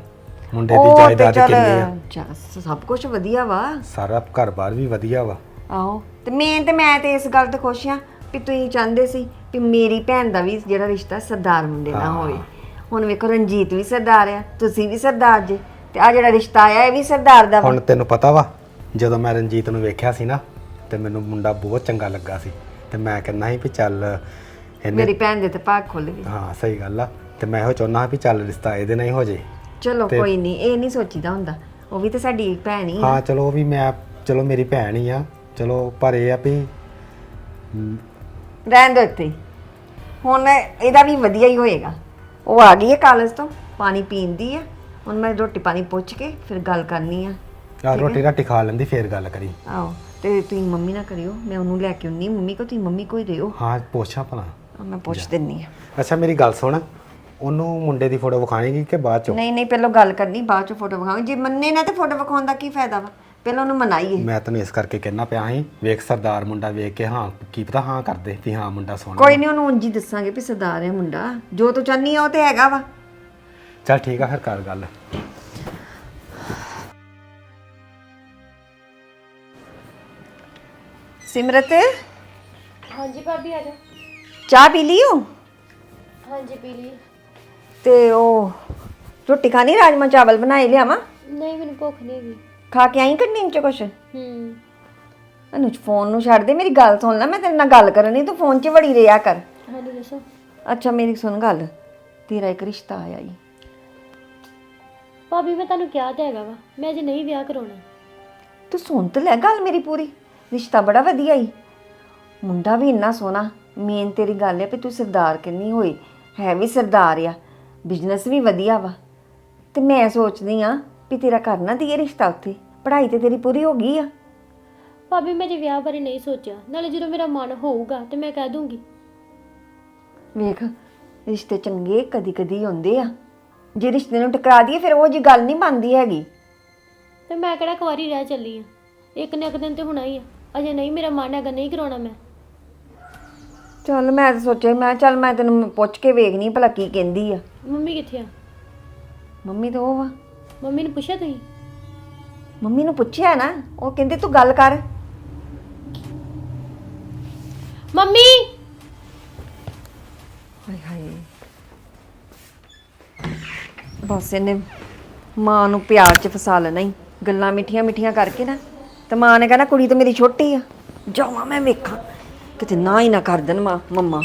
ਮੁੰਡੇ ਦੀ ਉਹ ਤੇ ਜਾਇਦਾਦ ਚੱਲ ਕਿੰਨੀ ਆ? ਚੱਲ ਸਭ ਕੁਝ ਵਧੀਆ ਵਾ। ਸਾਰਾ ਘਰ-ਬਾਰ ਵੀ ਵਧੀਆ ਵਾ। ਆਹੋ ਤੇ ਮੈਂ ਤੇ ਮੈਂ ਤੇ ਇਸ ਗੱਲ ਤੇ ਖੁਸ਼ ਆ ਵੀ ਤੁਸੀਂ ਚਾਹੁੰਦੇ ਸੀ ਵੀ ਮੇਰੀ ਭੈਣ ਦਾ ਵੀ ਜਿਹੜਾ ਰਿਸ਼ਤਾ ਸਰਦਾਰ ਮੁੰਡੇ ਨਾਲ ਹੋਵੇ। ਹੁਣ ਵੇਖੋ ਰਣਜੀਤ ਵੀ ਸਰਦਾਰ ਆ ਤੁਸੀਂ ਵੀ ਸਰਦਾਰ ਜੇ ਤੇ ਆ ਜਿਹੜਾ ਰਿਸ਼ਤਾ ਆਇਆ ਇਹ ਵੀ ਸਰਦਾਰ ਦਾ ਵਾ। ਹੁਣ ਤੈਨੂੰ ਪਤਾ ਵਾ ਜਦੋਂ ਮੈਂ ਰਣਜੀਤ ਨੂੰ ਵੇਖਿਆ ਸੀ ਨਾ ਤੇ ਮੈਨੂੰ ਮੁੰਡਾ ਬਹੁਤ ਚੰਗਾ ਲੱਗਾ ਸੀ। ਤੇ ਮੈਂ ਕਹਿੰਦਾ ਸੀ ਵੀ ਚੱਲ ਇਹਨੇ ਮੇਰੀ ਭੈਣ ਦੇ ਤੇ ਭਾਗ ਖੁੱਲ ਗਏ। ਹਾਂ ਸਹੀ ਗੱਲ ਆ। ਤੇ ਮੈਂ ਇਹੋ ਚਾਹੁੰਦਾ ਵੀ ਚੱਲ ਰਿਸ਼ਤਾ ਇਹਦੇ ਨਾਲ ਹੀ ਹੋ ਜੇ। ਚਲੋ ਕੋਈ ਨਹੀਂ ਇਹ ਨਹੀਂ ਸੋਚੀਦਾ ਹੁੰਦਾ। ਉਹ ਵੀ ਤੇ ਸਾਡੀ ਭੈਣ ਹੀ ਆ। ਹਾਂ ਚਲੋ ਉਹ ਵੀ ਮੈਂ ਚਲੋ ਮੇਰੀ ਭੈਣ ਹੀ ਆ। ਚਲੋ ਪਰ ਇਹ ਆ ਵੀ ਰਹਿਣ ਦਿਓ ਇੱਥੇ ਹੀ। ਹੁਣ ਇਹਦਾ ਵੀ ਵਧੀਆ ਹੀ ਹੋਏਗਾ। ਉਹ ਆ ਗਈ ਹੈ ਕਾਲਜ ਤੋਂ ਪਾਣੀ ਪੀਂਦੀ ਆ। ਹੁਣ ਮੈਂ ਰੋਟੀ ਪਾਣੀ ਪੁੱਛ ਕੇ ਫਿਰ ਗੱਲ ਕਰਨੀ ਆ। ਆ ਰੋਟੀ ਰਾਟੀ ਖਾ ਲੈਂਦੀ ਫੇਰ ਗੱਲ ਕਰੀ। ਆਓ ਤੇ ਤੁਸੀਂ ਮੰਮੀ ਨਾ ਕਰਿਓ ਮੈਂ ਉਹਨੂੰ ਲੈ ਕੇ ਆਉਣੀ ਮੰਮੀ ਕੋ ਤੁਸੀਂ ਮੰਮੀ ਕੋਈ ਰਿਓ ਹਾਂ ਪੁੱਛਾਂ ਭਲਾ। ਮੈਂ ਪੁੱਛ ਦਿੰਨੀ ਆ। ਅੱਛਾ ਮੇਰੀ ਗੱਲ ਸੁਣ। ਉਹਨੂੰ ਮੁੰਡੇ ਦੀ ਫੋਟੋ ਵਿਖਾਏਗੀ ਕਿ ਬਾਅਦ ਚੋਂ? ਨਹੀਂ ਨਹੀਂ ਪਹਿਲਾਂ ਗੱਲ ਕਰਨੀ ਬਾਅਦ ਚ ਫੋਟੋ ਵਿਖਾਵਾਂਗੇ। ਜੇ ਮੰਨੇ ਨਾ ਤੇ ਫੋਟੋ ਵਿਖਾਉਣ ਦਾ ਕੀ ਫਾਇਦਾ ਵਾ? ਪਹਿਲਾਂ ਉਹਨੂੰ ਮਨਾਈਏ। ਮੈਂ ਤੈਨੂੰ ਇਸ ਕਰਕੇ ਕਹਿਣਾ ਪਿਆ ਸੀ ਵੇਖ ਸਰਦਾਰ ਮੁੰਡਾ ਵੇਖ ਕੇ ਹਾਂ ਕੀ ਪਤਾ ਹਾਂ ਕਰਦੇ ਵੀ ਹਾਂ ਮੁੰਡਾ ਸੋਹਣਾ ਕੋਈ ਨਹੀਂ ਉਹਨੂੰ ਉਂਝ ਹੀ ਦੱਸਾਂਗੇ ਵੀ ਸਰਦਾਰ ਹੈ ਮੁੰਡਾ। ਜੋ ਤੂੰ ਚਾਹਨੀ ਆ ਉਹ ਤੇ ਹੈਗਾ ਵਾ। ਚੱਲ ਠੀਕ ਆ ਫਿਰ ਕਰ ਗੱਲ। ਸਿਮਰਤ? ਹਾਂਜੀ ਭਾਬੀ ਆ ਜਾ। ਚਾਹ ਪੀ ਲਿਓ ਹਾਂਜੀ ਪੀ ਲਈ। ਤੇ ਉਹ ਰੋਟੀ ਖਾਣੀ ਰਾਜਮਾ ਚਾਵਲ ਬਣਾਏ ਲਿਆਵਾਂ? ਨਹੀਂ ਮੈਨੂੰ ਭੁੱਖ ਨਹੀਂ ਹੈਗੀ। ਖਾ ਕੇ ਆਈ ਕੰਨੀ ਚ ਕੁਛ? ਹੂੰ। ਅਨੁਜ ਫੋਨ ਨੂੰ ਛੱਡ ਦੇ ਮੇਰੀ ਗੱਲ ਸੁਣ ਲੈ ਮੈਂ ਤੇਰੇ ਨਾਲ ਗੱਲ ਕਰਨੀ ਤੂੰ ਫੋਨ 'ਚ ਵੜੀ ਰਿਹਾ ਕਰ। ਹਾਂਜੀ ਦੱਸੋ। ਅੱਛਾ ਮੇਰੀ ਸੁਣ ਗੱਲ ਤੇਰਾ ਇੱਕ ਰਿਸ਼ਤਾ ਆਇਆ ਈ। ਭਾਬੀ ਮੈਂ ਤੁਹਾਨੂੰ ਕਿਹਾ ਤਾਂ ਹੈਗਾ ਵਾ ਮੈਂ ਅਜੇ ਨਹੀਂ ਵਿਆਹ ਕਰਾਉਣਾ। ਤੂੰ ਸੁਣ ਤੇ ਲੈ ਗੱਲ ਮੇਰੀ ਪੂਰੀ ਰਿਸ਼ਤਾ ਬੜਾ ਵਧੀਆ ਈ। ਮੁੰਡਾ ਵੀ ਇੰਨਾ ਸੋਹਣਾ ਮੇਨ ਤੇਰੀ ਗੱਲ ਹੈ ਵੀ ਤੂੰ ਸਰਦਾਰ ਕਿੰਨੀ ਹੋਈ ਹੈ ਵੀ ਸਰਦਾਰ ਆ। ਬਿਜ਼ਨਸ ਵੀ ਵਧੀਆ ਵਾ। ਤੇ ਮੈਂ ਸੋਚਦੀ ਆ ਵੀ ਤੇਰਾ ਕਰਨਾ ਦੀ ਰਿਸ਼ਤਾ ਉੱਥੇ। ਪੜ੍ਹਾਈ ਤੇ ਤੇਰੀ ਪੂਰੀ ਹੋ ਗਈ ਆ। ਭਾਬੀ ਮੈਂ ਜੇ ਵਿਆਹ ਬਾਰੇ ਨਹੀਂ ਸੋਚਿਆ ਨਾਲੇ ਜਦੋਂ ਮੇਰਾ ਮਨ ਹੋਊਗਾ ਤੇ ਮੈਂ ਕਹਿ ਦੂੰਗੀ। ਵੇਖ ਰਿਸ਼ਤੇ ਚੰਗੇ ਕਦੀ ਕਦੀ ਹੁੰਦੇ ਆ। ਜੇ ਰਿਸ਼ਤੇ ਨੂੰ ਟਕਰਾ ਦਈਏ ਫਿਰ ਉਹ ਜੀ ਗੱਲ ਨਹੀਂ ਬਣਦੀ ਹੈਗੀ। ਤੇ ਮੈਂ ਕਿਹੜਾ ਕੁਵਾਰੀ ਰਹਿ ਚੱਲੀ ਆ। ਇੱਕ ਨਾ ਇੱਕ ਦਿਨ ਤੇ ਹੋਣਾ ਹੀ ਆ। ਅਜੇ ਨਹੀਂ ਮੇਰਾ ਮਨ ਹੈਗਾ ਨਹੀਂ ਕਰਾਉਣਾ ਮੈਂ। ਚੱਲ ਮੈਂ ਤਾਂ ਸੋਚਿਆ ਮੈਂ ਚੱਲ ਮੈਂ ਤੈਨੂੰ ਪੁੱਛ ਕੇ ਵੇਖਣੀ ਭਲਾ ਕੀ ਕਹਿੰਦੀ ਆ। ਮੰਮੀ ਕਿੱਥੇ ਆ? ਮੰਮੀ ਤਾਂ ਉਹ ਵਾ। ਮੰਮੀ ਨੂੰ ਪੁੱਛਿਆ ਤੁਸੀਂ? ਮੰਮੀ ਨੂੰ ਪੁੱਛਿਆ ਨਾ ਉਹ ਕਹਿੰਦੇ ਤੂੰ ਗੱਲ ਕਰ। ਮੰਮੀ! ਹਾਏ ਹਾਏ। ਬਸ ਇਹਨੇ ਮਾਂ ਨੂੰ ਪਿਆਰ 'ਚ ਫਸਾ ਲੈਣਾ ਹੀ ਗੱਲਾਂ ਮਿੱਠੀਆਂ ਮਿੱਠੀਆਂ ਕਰਕੇ ਨਾ ਤੇ ਮਾਂ ਨੇ ਕਹਿਣਾ ਕੁੜੀ ਤਾਂ ਮੇਰੀ ਛੋਟੀ ਆ। ਜਾਵਾਂ ਮੈਂ ਵੇਖਾਂ। ਕਿਤੇ ਨਾ ਹੀ ਨਾ ਕਰ ਦੇਣ ਮਾਂ ਮੰਮਾ।